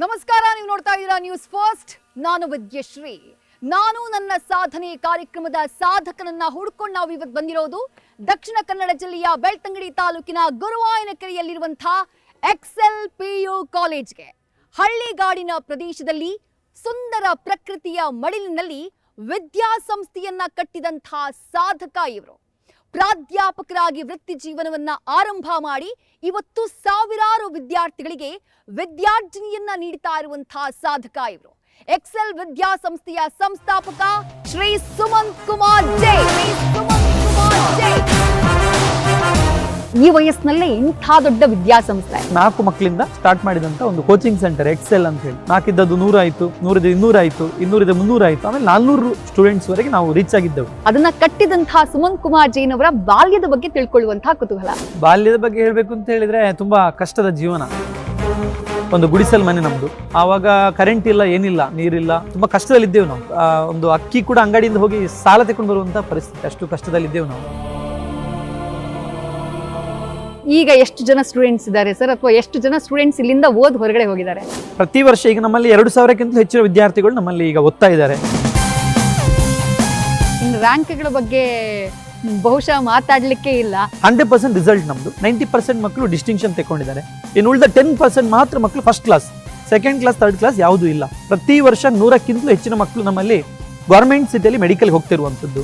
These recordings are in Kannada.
ನಮಸ್ಕಾರ, ನೀವು ನೋಡ್ತಾ ಇದ್ದೀರಾ ನ್ಯೂಸ್ ಫಸ್ಟ್ ನಾನು ವಿದ್ಯಶ್ರೀ. ನಾನು ನನ್ನ ಸಾಧನೆ ಕಾರ್ಯಕ್ರಮದ ಸಾಧಕನನ್ನ ಹುಡ್ಕೊಂಡು ನಾವು ಇವತ್ತು ಬಂದಿರೋದು ದಕ್ಷಿಣ ಕನ್ನಡ ಜಿಲ್ಲೆಯ ಬೆಳ್ತಂಗಡಿ ತಾಲೂಕಿನ ಗುರುವಾಯನಕೆರೆಯಲ್ಲಿರುವಂತಹ ಎಕ್ಸೆಲ್ ಪಿಯು ಕಾಲೇಜ್ಗೆ. ಹಳ್ಳಿಗಾಡಿನ ಪ್ರದೇಶದಲ್ಲಿ ಸುಂದರ ಪ್ರಕೃತಿಯ ಮಡಿಲಿನಲ್ಲಿ ವಿದ್ಯಾಸಂಸ್ಥೆಯನ್ನ ಕಟ್ಟಿದಂತಹ ಸಾಧಕ ಇವರು. ಪ್ರಾಧ್ಯಾಪಕರಾಗಿ ವೃತ್ತಿ ಜೀವನವನ್ನ ಆರಂಭ ಮಾಡಿ ಇವತ್ತು ಸಾವಿರಾರು ವಿದ್ಯಾರ್ಥಿಗಳಿಗೆ ವಿದ್ಯಾರ್ಜನೆಯನ್ನ ನೀಡ್ತಾ ಇರುವಂತಹ ಸಾಧಕ ಇವರು. ಎಕ್ಸೆಲ್ ವಿದ್ಯಾಸಂಸ್ಥೆಯ ಸಂಸ್ಥಾಪಕ ಶ್ರೀ ಸುಮಂತ್ ಕುಮಾರ್ ಜೈ. ಸುಮಂತ್ ಕುಮಾರ್ ಜೈ. ಈ ವಯಸ್ಸಿನಲ್ಲೇ ಇಂಥ ದೊಡ್ಡ ವಿದ್ಯಾಸಂಸ್ಥೆ. ನಾಲ್ಕು ಮಕ್ಕಳಿಂದ ಸ್ಟಾರ್ಟ್ ಮಾಡಿದಂತ ಒಂದು ಕೋಚಿಂಗ್ ಸೆಂಟರ್ ಎಕ್ಸೆಲ್ ಅಂತ ಹೇಳಿ. ನಾಲ್ಕಿದ್ದದ್ದು ನೂರ ಆಯ್ತು ನೂರಿದ ಇನ್ನೂರ ಆಯ್ತು ಇನ್ನೂರಿದ ಮುನ್ನೂರ ಆಯ್ತು ಆಮೇಲೆ ನಾಲ್ನೂರು ಸ್ಟೂಡೆಂಟ್ಸ್ ವರೆಗೆ ನಾವು ರೀಚ್ ಆಗಿದ್ದೆವು. ಅದನ್ನ ಕಟ್ಟಿದಂತಹ ಸುಮಂತ್ ಕುಮಾರ್ ಜೈನ್ ಅವರ ಬಾಲ್ಯದ ಬಗ್ಗೆ ತಿಳ್ಕೊಳ್ಳುವಂತಹ ಕುತೂಹಲ. ಬಾಲ್ಯದ ಬಗ್ಗೆ ಹೇಳಬೇಕು ಅಂತ ಹೇಳಿದ್ರೆ ತುಂಬಾ ಕಷ್ಟದ ಜೀವನ. ಒಂದು ಗುಡಿಸಲ್ ಮನೆ ನಮ್ದು. ಆವಾಗ ಕರೆಂಟ್ ಇಲ್ಲ ಏನಿಲ್ಲ ನೀರಿಲ್ಲ. ತುಂಬಾ ಕಷ್ಟದಲ್ಲಿದ್ದೇವೆ ನಾವು. ಒಂದು ಅಕ್ಕಿ ಕೂಡ ಅಂಗಡಿಯಿಂದ ಹೋಗಿ ಸಾಲ ತಗೊಂಡು ಬರುವಂತಹ ಪರಿಸ್ಥಿತಿ. ಅಷ್ಟು ಕಷ್ಟದಲ್ಲಿದ್ದೇವೆ ನಾವು. ಈಗ ಎಷ್ಟು ಜನ ಸ್ಟೂಡೆಂಟ್ಸ್ ಇದ್ದಾರೆ ಸರ್ ಅಥವಾ ಎಷ್ಟು ಜನ ಸ್ಟೂಡೆಂಟ್ಸ್ ಇಲ್ಲಿಂದ ಓದ್ ಹೊರಗಡೆ ಹೋಗಿದ್ದಾರೆ? ಪ್ರತಿ ವರ್ಷ ಈಗ ನಮ್ಮಲ್ಲಿ ಎರಡು ಸಾವಿರಕ್ಕಿಂತ ಹೆಚ್ಚಿನ ವಿದ್ಯಾರ್ಥಿಗಳು ನಮ್ಮಲ್ಲಿ ಈಗ ಓದ್ತಾ ಇದ್ದಾರೆ. ಇನ್ನು ರ್ಯಾಂಕ್ಗಳ ಬಗ್ಗೆ ಬಹುಶಃ ಮಾತಾಡ್ಲಿಕ್ಕೆ ಇಲ್ಲ. ಹಂಡ್ರೆಡ್ ಪರ್ಸೆಂಟ್ ರಿಸಲ್ಟ್ ನಮ್ದು. ನೈಂಟಿ ಪರ್ಸೆಂಟ್ ಮಕ್ಕಳು ಡಿಸ್ಟಿಂಕ್ಷನ್ ತಗೊಂಡಿದ್ದಾರೆ ಇನ್ನು ಉಳಿದ ಟೆನ್ ಪರ್ಸೆಂಟ್ ಮಾತ್ರ ಮಕ್ಕಳು first class second class third class ಯಾವುದೂ ಇಲ್ಲ. ಪ್ರತಿ ವರ್ಷ ನೂರಕ್ಕಿಂತಲೂ ಹೆಚ್ಚಿನ ಮಕ್ಕಳು ನಮ್ಮಲ್ಲಿ ಗೌರ್ಮೆಂಟ್ ಸಿಟಿಯಲ್ಲಿ ಮೆಡಿಕಲ್ ಹೋಗ್ತಿರುವಂಥದ್ದು.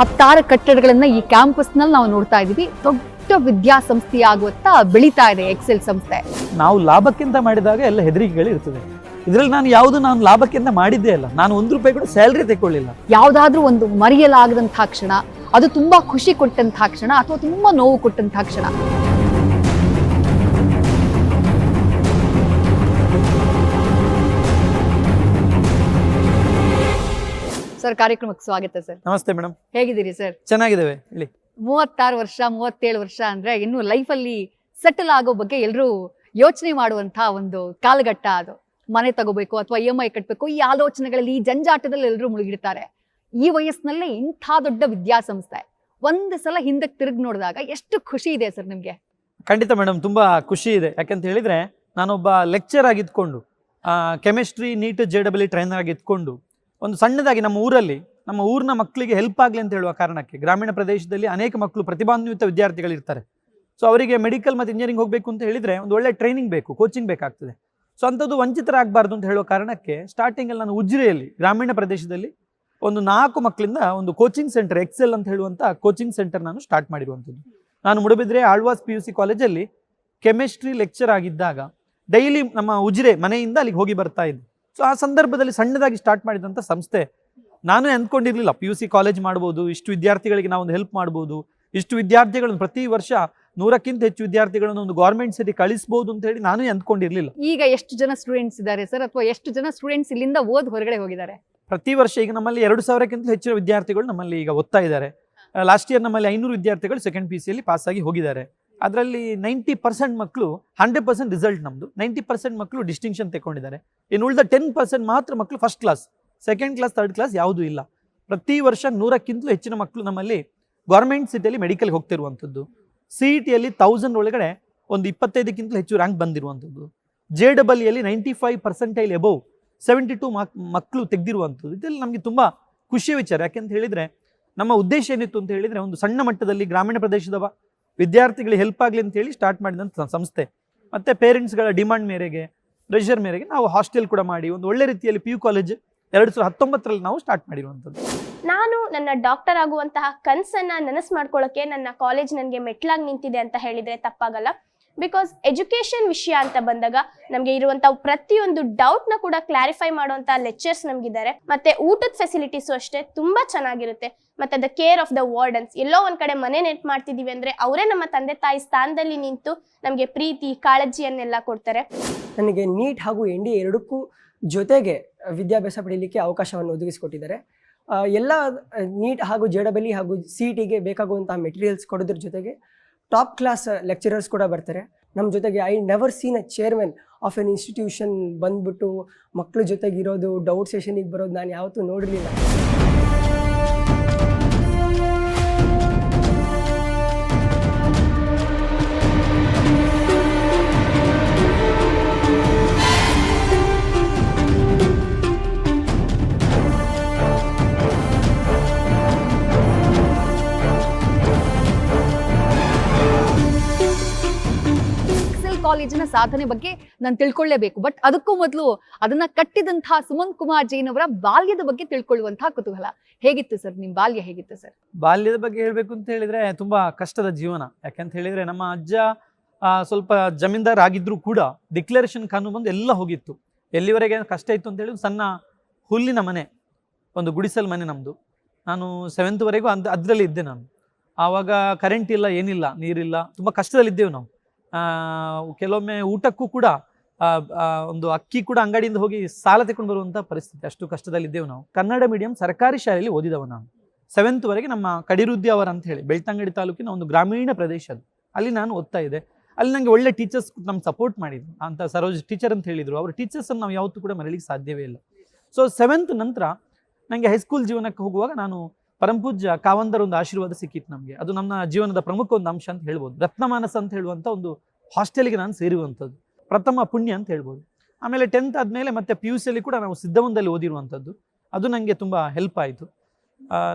ಹತ್ತಾರು ಕಟ್ಟಡಗಳನ್ನ ಈ ಕ್ಯಾಂಪಸ್ನಲ್ಲಿ ನಾವು ನೋಡ್ತಾ ಇದೀವಿ ದೊಡ್ಡ ವಿದ್ಯಾಸಂಸ್ಥೆ ಆಗುವತ್ತ ಬೆಳೀತಾ ಇದೆ ಎಕ್ಸೆಲ್ ಸಂಸ್ಥೆ. ನಾವು ಲಾಭಕ್ಕಿಂತ ಮಾಡಿದಾಗ ಎಲ್ಲ ಹೆದರಿಕೆಗಳು ಇರ್ತದೆ. ಇದರಲ್ಲಿ ನಾನು ಯಾವುದು ನಾನು ಲಾಭಕ್ಕಿಂತ ಮಾಡಿದ್ದೇ ಅಲ್ಲ ನಾನು ಒಂದು ರೂಪಾಯಿ ಕೂಡ ಸ್ಯಾಲ್ರಿ ತಗೊಳ್ಳಿಲ್ಲ ಯಾವುದಾದ್ರೂ ಒಂದು ಮರೆಯಲಾಗದಂತಹ ಕ್ಷಣ ಅದು ತುಂಬಾ ಖುಷಿ ಕೊಟ್ಟಂತಹ ಕ್ಷಣ ಅಥವಾ ತುಂಬಾ ನೋವು ಕೊಟ್ಟಂತಹ ಕ್ಷಣ. ಸರ್ ಕಾರ್ಯಕ್ರಮಕ್ಕೆ ಸ್ವಾಗತ ಸರ್. ನಮಸ್ತೆ ಮೇಡಮ್. ಹೇಗಿದ್ದೀರಿ ಸರ್? ಚೆನ್ನಾಗಿದ್ದೇವೆ ಇಲ್ಲಿ ಮೂವತ್ತಾರು ವರ್ಷ ಮೂವತ್ತೇಳು ವರ್ಷ ಅಂದ್ರೆ ಇನ್ನು ಲೈಫಲ್ಲಿ ಸೆಟಲ್ ಆಗೋ ಬಗ್ಗೆ ಎಲ್ಲರೂ ಯೋಚನೆ ಮಾಡುವಂತ ಒಂದು ಕಾಲಘಟ್ಟ ಅದು. ಮನೆ ತಗೋಬೇಕು ಅಥವಾ ಇ ಎಂ ಐ ಕಟ್ಟಬೇಕು ಈ ಆಲೋಚನೆಗಳಲ್ಲಿ ಈ ಜಂಜಾಟದಲ್ಲಿ ಎಲ್ಲರೂ ಮುಳುಗಿರ್ತಾರೆ. ಈ ವಯಸ್ಸಿನಲ್ಲೇ ಇಂಥ ದೊಡ್ಡ ವಿದ್ಯಾಸಂಸ್ಥೆ. ಒಂದು ಸಲ ಹಿಂದಕ್ಕೆ ತಿರುಗಿ ನೋಡಿದಾಗ ಎಷ್ಟು ಖುಷಿ ಇದೆ ಸರ್ ನಿಮ್ಗೆ? ಖಂಡಿತ ಮೇಡಮ್ ತುಂಬಾ ಖುಷಿ ಇದೆ. ಯಾಕಂತ ಹೇಳಿದ್ರೆ ನಾನೊಬ್ಬ lecture ಆಗಿದ್ಕೊಂಡು chemistry NEET J W trainer ಆಗಿ ಇದ್ಕೊಂಡು ಒಂದು ಸಣ್ಣದಾಗಿ ನಮ್ಮ ಊರಲ್ಲಿ, ನಮ್ಮ ಊರಿನ ಮಕ್ಕಳಿಗೆ ಹೆಲ್ಪ್ ಆಗಲಿ ಅಂತ ಹೇಳುವ ಕಾರಣಕ್ಕೆ ಗ್ರಾಮೀಣ ಪ್ರದೇಶದಲ್ಲಿ ಅನೇಕ ಮಕ್ಕಳು ಪ್ರತಿಭಾನ್ವಿತ ವಿದ್ಯಾರ್ಥಿಗಳು ಇರ್ತಾರೆ ಸೊ ಅವರಿಗೆ ಮೆಡಿಕಲ್ ಮತ್ತು ಇಂಜಿನಿಯರಿಂಗ್ ಹೋಗಬೇಕು ಅಂತ ಹೇಳಿದರೆ ಒಂದು ಒಳ್ಳೆ ಟ್ರೈನಿಂಗ್ ಬೇಕು ಕೋಚಿಂಗ್ ಬೇಕಾಗ್ತದೆ. ಸೊ ಅಂಥದ್ದು ವಂಚಿತರಾಗಬಾರ್ದು ಅಂತ ಹೇಳುವ ಕಾರಣಕ್ಕೆ ಸ್ಟಾರ್ಟಿಂಗಲ್ಲಿ ನಾನು ಉಜ್ರೆಯಲ್ಲಿ ಗ್ರಾಮೀಣ ಪ್ರದೇಶದಲ್ಲಿ ಒಂದು ನಾಲ್ಕು ಮಕ್ಕಳಿಂದ ಒಂದು ಕೋಚಿಂಗ್ ಸೆಂಟರ್ ಎಕ್ಸೆಲ್ ಅಂತ ಹೇಳುವಂಥ ಕೋಚಿಂಗ್ ಸೆಂಟರ್ ನಾನು ಸ್ಟಾರ್ಟ್ ಮಾಡಿರುವಂಥದ್ದು. ನಾನು Moodbidri Alva's P U C ಕಾಲೇಜಲ್ಲಿ ಕೆಮಿಸ್ಟ್ರಿ ಲೆಕ್ಚರ್ ಆಗಿದ್ದಾಗ ಡೈಲಿ ನಮ್ಮ ಉಜ್ರೆ ಮನೆಯಿಂದ ಅಲ್ಲಿಗೆ ಹೋಗಿ ಬರ್ತಾ ಇದ್ದೆ. ಸೊ ಆ ಸಂದರ್ಭದಲ್ಲಿ ಸಣ್ಣದಾಗಿ ಸ್ಟಾರ್ಟ್ ಮಾಡಿದಂಥ ಸಂಸ್ಥೆ. ನಾನು ಅಂದ್ಕೊಂಡಿರ್ಲಿಲ್ಲ ಪಿ ಯು ಸಿ ಕಾಲೇಜ್ ಮಾಡ್ಬೋದು ಇಷ್ಟು ವಿದ್ಯಾರ್ಥಿಗಳಿಗೆ ನಾವೊಂದು ಒಂದು ಹೆಲ್ಪ್ ಮಾಡ್ಬೋದು ಇಷ್ಟು ವಿದ್ಯಾರ್ಥಿಗಳನ್ನು ಪ್ರತಿ ವರ್ಷ ನೂರಕ್ಕಿಂತ ಹೆಚ್ಚು ವಿದ್ಯಾರ್ಥಿಗಳನ್ನು ಒಂದು ಗೌರ್ಮೆಂಟ್ ಸರಿ ಕಳಿಸ್ಬೋದು ಅಂತ ಹೇಳಿ ನಾನು ಅಂದ್ಕೊಂಡಿರ್ಲಿಲ್ಲ. ಈಗ ಎಷ್ಟು ಜನ ಸ್ಟೂಡೆಂಟ್ಸ್ ಇದ್ದಾರೆ ಸರ್? ಅಥವಾ ಎಷ್ಟು ಜನ ಸ್ಟೂಡೆಂಟ್ಸ್ ಇಲ್ಲಿಂದ ಓದ್ ಹೊರಗಡೆ ಹೋಗಿದ್ದಾರೆ? ಪ್ರತಿ ವರ್ಷ ಈಗ ನಮ್ಮಲ್ಲಿ ಎರಡು ಸಾವಿರಕ್ಕಿಂತ ಹೆಚ್ಚಿನ ವಿದ್ಯಾರ್ಥಿಗಳು ನಮ್ಮಲ್ಲಿ ಈಗ ಓದ್ತಾ ಇದ್ದಾರೆ. ಲಾಸ್ಟ್ ಇಯರ್ ನಮ್ಮಲ್ಲಿ ಐನೂರು ವಿದ್ಯಾರ್ಥಿಗಳು ಸೆಕೆಂಡ್ ಪಿ ಸಿಯಲ್ಲಿ ಪಾಸ್ ಆಗಿ ಹೋಗಿದ್ದಾರೆ. ಅದರಲ್ಲಿ ನೈಂಟಿ ಪರ್ಸೆಂಟ್ ಮಕ್ಕಳು ಹಂಡ್ರೆಡ್ ಪರ್ಸೆಂಟ್ ರಿಸಲ್ಟ್ ನಮ್ಮದು ನೈಂಟಿ ಪರ್ಸೆಂಟ್ ಮಕ್ಕಳು ಡಿಸ್ಟಿಂಕ್ಷನ್ ತಗೊಂಡಿದ್ದಾರೆ ಇನ್ನು ಉಳಿದ ಟೆನ್ ಪರ್ಸೆಂಟ್ ಮಾತ್ರ ಮಕ್ಕಳು first class second class third class ಯಾವುದೂ ಇಲ್ಲ. ಪ್ರತಿ ವರ್ಷ ನೂರಕ್ಕಿಂತಲೂ ಹೆಚ್ಚಿನ ಮಕ್ಕಳು ನಮ್ಮಲ್ಲಿ ಗೌರ್ಮೆಂಟ್ ಸಿಟಿಯಲ್ಲಿ ಮೆಡಿಕಲ್ಗೆ ಹೋಗ್ತಿರುವಂಥದ್ದು. ಸಿ ಇ ಟಿಯಲ್ಲಿ ತೌಸಂಡ್ ಒಳಗಡೆ ಒಂದು ಇಪ್ಪತ್ತೈದಕ್ಕಿಂತಲೂ ಹೆಚ್ಚು ರ್ಯಾಂಕ್ ಬಂದಿರುವಂಥದ್ದು. J double ಇಯಲ್ಲಿ ninety five percentile above seventy two ಮಕ್ಕಳು ತೆಗೆದಿರುವಂಥದ್ದು. ಇದೆಲ್ಲ ನಮಗೆ ತುಂಬ ಖುಷಿಯ ವಿಚಾರ. ಯಾಕೆಂತ ಹೇಳಿದರೆ, ನಮ್ಮ ಉದ್ದೇಶ ಏನಿತ್ತು ಅಂತ ಹೇಳಿದರೆ, ಒಂದು ಸಣ್ಣ ಮಟ್ಟದಲ್ಲಿ ಗ್ರಾಮೀಣ ಪ್ರದೇಶದ ವ- ವಿದ್ಯಾರ್ಥಿಗಳಿಗೆ ಹೆಲ್ಪ್ ಆಗಲಿ ಅಂತ ಹೇಳಿ ಸ್ಟಾರ್ಟ್ ಮಾಡಿದಂಥ ಸಂಸ್ಥೆ. ಮತ್ತು ಪೇರೆಂಟ್ಸ್ಗಳ ಡಿಮಾಂಡ್ ಮೇರೆಗೆ ಪ್ರೆಷರ್ ಮೇರೆಗೆ ನಾವು ಹಾಸ್ಟೆಲ್ ಕೂಡ ಮಾಡಿ, ಒಂದು ಒಳ್ಳೆ ರೀತಿಯಲ್ಲಿ ಪಿ ಯು ಕಾಲೇಜ್ ಎರಡು ಸಾವಿರದ ಹತ್ತೊಂಬತ್ತರಲ್ಲಿ ನಾವು ಸ್ಟಾರ್ಟ್ ಮಾಡಿರುವಂಥದ್ದು. ನಾನು ನನ್ನ ಡಾಕ್ಟರ್ ಆಗುವಂತಹ ಕನಸನ್ನ ನನಸು ಮಾಡ್ಕೊಳ್ಳೋಕೆ ನನ್ನ ಕಾಲೇಜ್ ನನಗೆ ಮೆಟ್ಲಾಗಿ ನಿಂತಿದೆ ಅಂತ ಹೇಳಿದ್ರೆ ತಪ್ಪಾಗಲ್ಲ. ಬಿಕಾಸ್ ಎಜುಕೇಶನ್ ವಿಷಯ ಅಂತ ಬಂದಾಗ ನಮಗೆ ಇರುವಂತ ಪ್ರತಿಯೊಂದು ಡೌಟ್ನ ಕೂಡ ಕ್ಲಾರಿಫೈ ಮಾಡುವಂತ ಲೆಕ್ಚರ್ಸ್ ನಮ್ಗಿದ್ದಾರೆ ಮತ್ತೆ ಊಟದ ಫೆಸಿಲಿಟೀಸು ಅಷ್ಟೇ ತುಂಬಾ ಚೆನ್ನಾಗಿರುತ್ತೆ. ಮತ್ತೆ the care of the wardens ಎಲ್ಲೋ ಒಂದ್ ಕಡೆ ಮನೆ ನೆಟ್ ಮಾಡ್ತಿದೀವಿ ಅಂದ್ರೆ ಅವರೇ ನಮ್ಮ ತಂದೆ ತಾಯಿ ಸ್ಥಾನದಲ್ಲಿ ನಿಂತು ನಮಗೆ ಪ್ರೀತಿ, ಕಾಳಜಿಯನ್ನೆಲ್ಲ ಕೊಡ್ತಾರೆ. ನನಗೆ ನೀಟ್ ಹಾಗೂ ಎನ್ ಡಿ ಎರಡಕ್ಕೂ ಜೊತೆಗೆ ವಿದ್ಯಾಭ್ಯಾಸ ಪಡೀಲಿಕ್ಕೆ ಅವಕಾಶವನ್ನು ಒದಗಿಸಿಕೊಟ್ಟಿದ್ದಾರೆ. ಎಲ್ಲ ನೀಟ್ ಹಾಗೂ ಜಡಬಲಿ ಹಾಗೂ ಸಿ ಟಿಗೆ ಬೇಕಾಗುವಂತಹ ಮೆಟೀರಿಯಲ್ಸ್ ಕೊಡೋದ್ರ ಜೊತೆಗೆ ಟಾಪ್ ಕ್ಲಾಸ್ ಲೆಕ್ಚರರ್ಸ್ ಕೂಡ ಬರ್ತಾರೆ. ನಮ್ಮ ಜೊತೆಗೆ I never seen a chairman of an institution ಬಂದ್ಬಿಟ್ಟು ಮಕ್ಕಳ ಜೊತೆಗೆ ಇರೋದು, ಡೌಟ್ ಸೆಷನಿಗೆ ಬರೋದು ನಾನು ಯಾವತ್ತೂ ನೋಡಿರಲಿಲ್ಲ. ಕಾಲೇಜಿನ ಸಾಧನೆ ಬಗ್ಗೆ ನಾನು ತಿಳ್ಕೊಳ್ಳೇಬೇಕು. ಬಟ್ ಅದಕ್ಕೂ ಮೊದಲು ಅದನ್ನ ಕಟ್ಟಿದಂತಹ ಸುಮಂತ್ ಕುಮಾರ್ ಜೈನ್ ಅವರ ಬಾಲ್ಯದ ಬಗ್ಗೆ ತಿಳ್ಕೊಳ್ಳುವಂತಹ ಕುತೂಹಲ ಹೇಗಿತ್ತು ಸರ್ ನಿಮ್ ಬಾಲ್ಯ ಹೇಗಿತ್ತು ಸರ್ ಬಾಲ್ಯದ ಬಗ್ಗೆ ಹೇಳ್ಬೇಕು ಅಂತ ಹೇಳಿದ್ರೆ ತುಂಬಾ ಕಷ್ಟದ ಜೀವನ. ಯಾಕಂತ ಹೇಳಿದ್ರೆ ನಮ್ಮ ಅಜ್ಜ ಸ್ವಲ್ಪ ಜಮೀನ್ದಾರ್ ಆಗಿದ್ರು ಕೂಡ ಡಿಕ್ಲರೇಷನ್ ಕಾನೂನು ಬಂದು ಎಲ್ಲ ಹೋಗಿತ್ತು. ಎಲ್ಲಿವರೆಗೆ ಕಷ್ಟ ಇತ್ತು ಅಂತ ಹೇಳಿದ್ರೆ ಸಣ್ಣ ಹುಲ್ಲಿನ ಮನೆ, ಒಂದು ಗುಡಿಸಲ್ ಮನೆ ನಮ್ಮದು ನಾನು ಸೆವೆಂತ್ವರೆಗೂ ಅಂದ್, ಅದರಲ್ಲಿ ಇದ್ದೆ ನಾನು. ಆವಾಗ ಕರೆಂಟ್ ಇಲ್ಲ, ಏನಿಲ್ಲ, ನೀರಿಲ್ಲ. ತುಂಬ ಕಷ್ಟದಲ್ಲಿದ್ದೇವೆ ನಾವು. ಕೆಲವೊಮ್ಮೆ ಊಟಕ್ಕೂ ಕೂಡ ಒಂದು ಅಕ್ಕಿ ಕೂಡ ಅಂಗಡಿಯಿಂದ ಹೋಗಿ ಸಾಲ ತಗೊಂಡು ಬರುವಂಥ ಪರಿಸ್ಥಿತಿ. ಅಷ್ಟು ಕಷ್ಟದಲ್ಲಿದ್ದೆವು ನಾವು. ಕನ್ನಡ ಮೀಡಿಯಂ ಸರ್ಕಾರಿ ಶಾಲೆಯಲ್ಲಿ ಓದಿದವ ನಾನು. ಸೆವೆಂತ್ವರೆಗೆ ನಮ್ಮ ಕಡಿರುದ್ದಿ ಅವರ ಅಂತ ಹೇಳಿ, ಬೆಳ್ತಂಗಡಿ ತಾಲೂಕಿನ ಒಂದು ಗ್ರಾಮೀಣ ಪ್ರದೇಶ ಅದು. ಅಲ್ಲಿ ನಾನು ಓದ್ತಾ ಇದ್ದೆ. ಅಲ್ಲಿ ನನಗೆ ಒಳ್ಳೆ ಟೀಚರ್ಸ್ ನಮ್ಗೆ ಸಪೋರ್ಟ್ ಮಾಡಿದ್ರು. ಅಂತ ಸರೋಜ್ ಟೀಚರ್ ಅಂತ ಹೇಳಿದ್ರು. ಅವ್ರ ಟೀಚರ್ಸನ್ನು ನಾವು ಯಾವತ್ತೂ ಕೂಡ ಮರಳಿಗೆ ಸಾಧ್ಯವೇ ಇಲ್ಲ. ಸೊ ಸೆವೆಂತ್ ನಂತರ ನನಗೆ ಹೈಸ್ಕೂಲ್ ಜೀವನಕ್ಕೆ ಹೋಗುವಾಗ ನಾನು ಪರಂಪೂಜ್ಯ ಕಾವಂದರ ಒಂದು ಆಶೀರ್ವಾದ ಸಿಕ್ಕಿತ್ತು ನಮಗೆ. ಅದು ನಮ್ಮ ಜೀವನದ ಪ್ರಮುಖ ಒಂದು ಅಂಶ ಅಂತ ಹೇಳ್ಬೋದು. ರತ್ನಮಾನಸ ಅಂತ ಹೇಳುವಂಥ ಒಂದು ಹಾಸ್ಟೆಲ್ಗೆ ನಾನು ಸೇರುವಂಥದ್ದು ಪ್ರಥಮ ಪುಣ್ಯ ಅಂತ ಹೇಳ್ಬೋದು. ಆಮೇಲೆ ಟೆಂತ್ ಆದಮೇಲೆ ಮತ್ತೆ ಪಿ ಯು ಸಿಯಲ್ಲಿ ಕೂಡ ನಾವು ಸಿದ್ಧವಂದಲ್ಲಿ ಓದಿರುವಂಥದ್ದು. ಅದು ನನಗೆ ತುಂಬ ಹೆಲ್ಪ್ ಆಯಿತು.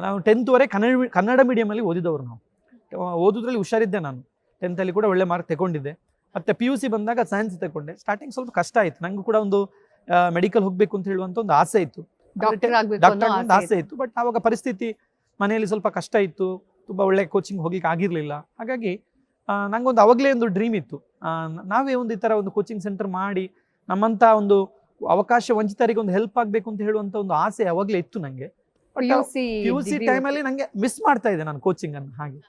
ನಾವು ಟೆಂತ್ವರೆಗೆ ಕನ್ನಡ ಕನ್ನಡ ಮೀಡಿಯಮಲ್ಲಿ ಓದಿದವರು ನಾವು. ಓದೋದ್ರಲ್ಲಿ ಹುಷಾರಿದ್ದೆ ನಾನು. ಟೆಂತಲ್ಲಿ ಕೂಡ ಒಳ್ಳೆ ಮಾರ್ಕ್ ತಗೊಂಡಿದ್ದೆ. ಮತ್ತು ಪಿ ಯು ಸಿ ಬಂದಾಗ ಸೈನ್ಸ್ ತಗೊಂಡೆ. ಸ್ಟಾರ್ಟಿಂಗ್ ಸ್ವಲ್ಪ ಕಷ್ಟ ಆಯಿತು. ನನಗೂ ಕೂಡ ಒಂದು ಮೆಡಿಕಲ್ ಹೋಗಬೇಕು ಅಂತ ಹೇಳುವಂಥ ಒಂದು ಆಸೆ ಇತ್ತು. ಡಾಕ್ಟರ್ ಆಸೆ ಇತ್ತು. ಬಟ್ ಆವಾಗ ಪರಿಸ್ಥಿತಿ ಮನೆಯಲ್ಲಿ ಸ್ವಲ್ಪ ಕಷ್ಟ ಇತ್ತು ತುಂಬ ಒಳ್ಳೆ ಕೋಚಿಂಗ್ ಹೋಗ್ಲಿಕ್ಕೆ ಆಗಿರಲಿಲ್ಲ. ಹಾಗಾಗಿ ನನಗೊಂದು ನಂಗೊಂದು ಅವಾಗಲೇ ಒಂದು ಡ್ರೀಮ್ ಇತ್ತು. ನಾವೇ ಒಂದು ಈ ಥರ ಒಂದು ಕೋಚಿಂಗ್ ಸೆಂಟರ್ ಮಾಡಿ ನಮ್ಮಂಥ ಒಂದು ಅವಕಾಶ ವಂಚಿತರಿಗೆ ಒಂದು ಹೆಲ್ಪ್ ಆಗಬೇಕು ಅಂತ ಹೇಳುವಂಥ ಒಂದು ಆಸೆ ಅವಾಗಲೇ ಇತ್ತು ನನಗೆ ಯು ಸಿ ಟೈಮಲ್ಲಿ ನನಗೆ ಮಿಸ್ ಮಾಡ್ತಾ ಇದ್ದೆ ನಾನು ಕೋಚಿಂಗ್ ಅನ್ನು ಹಾಗೆ.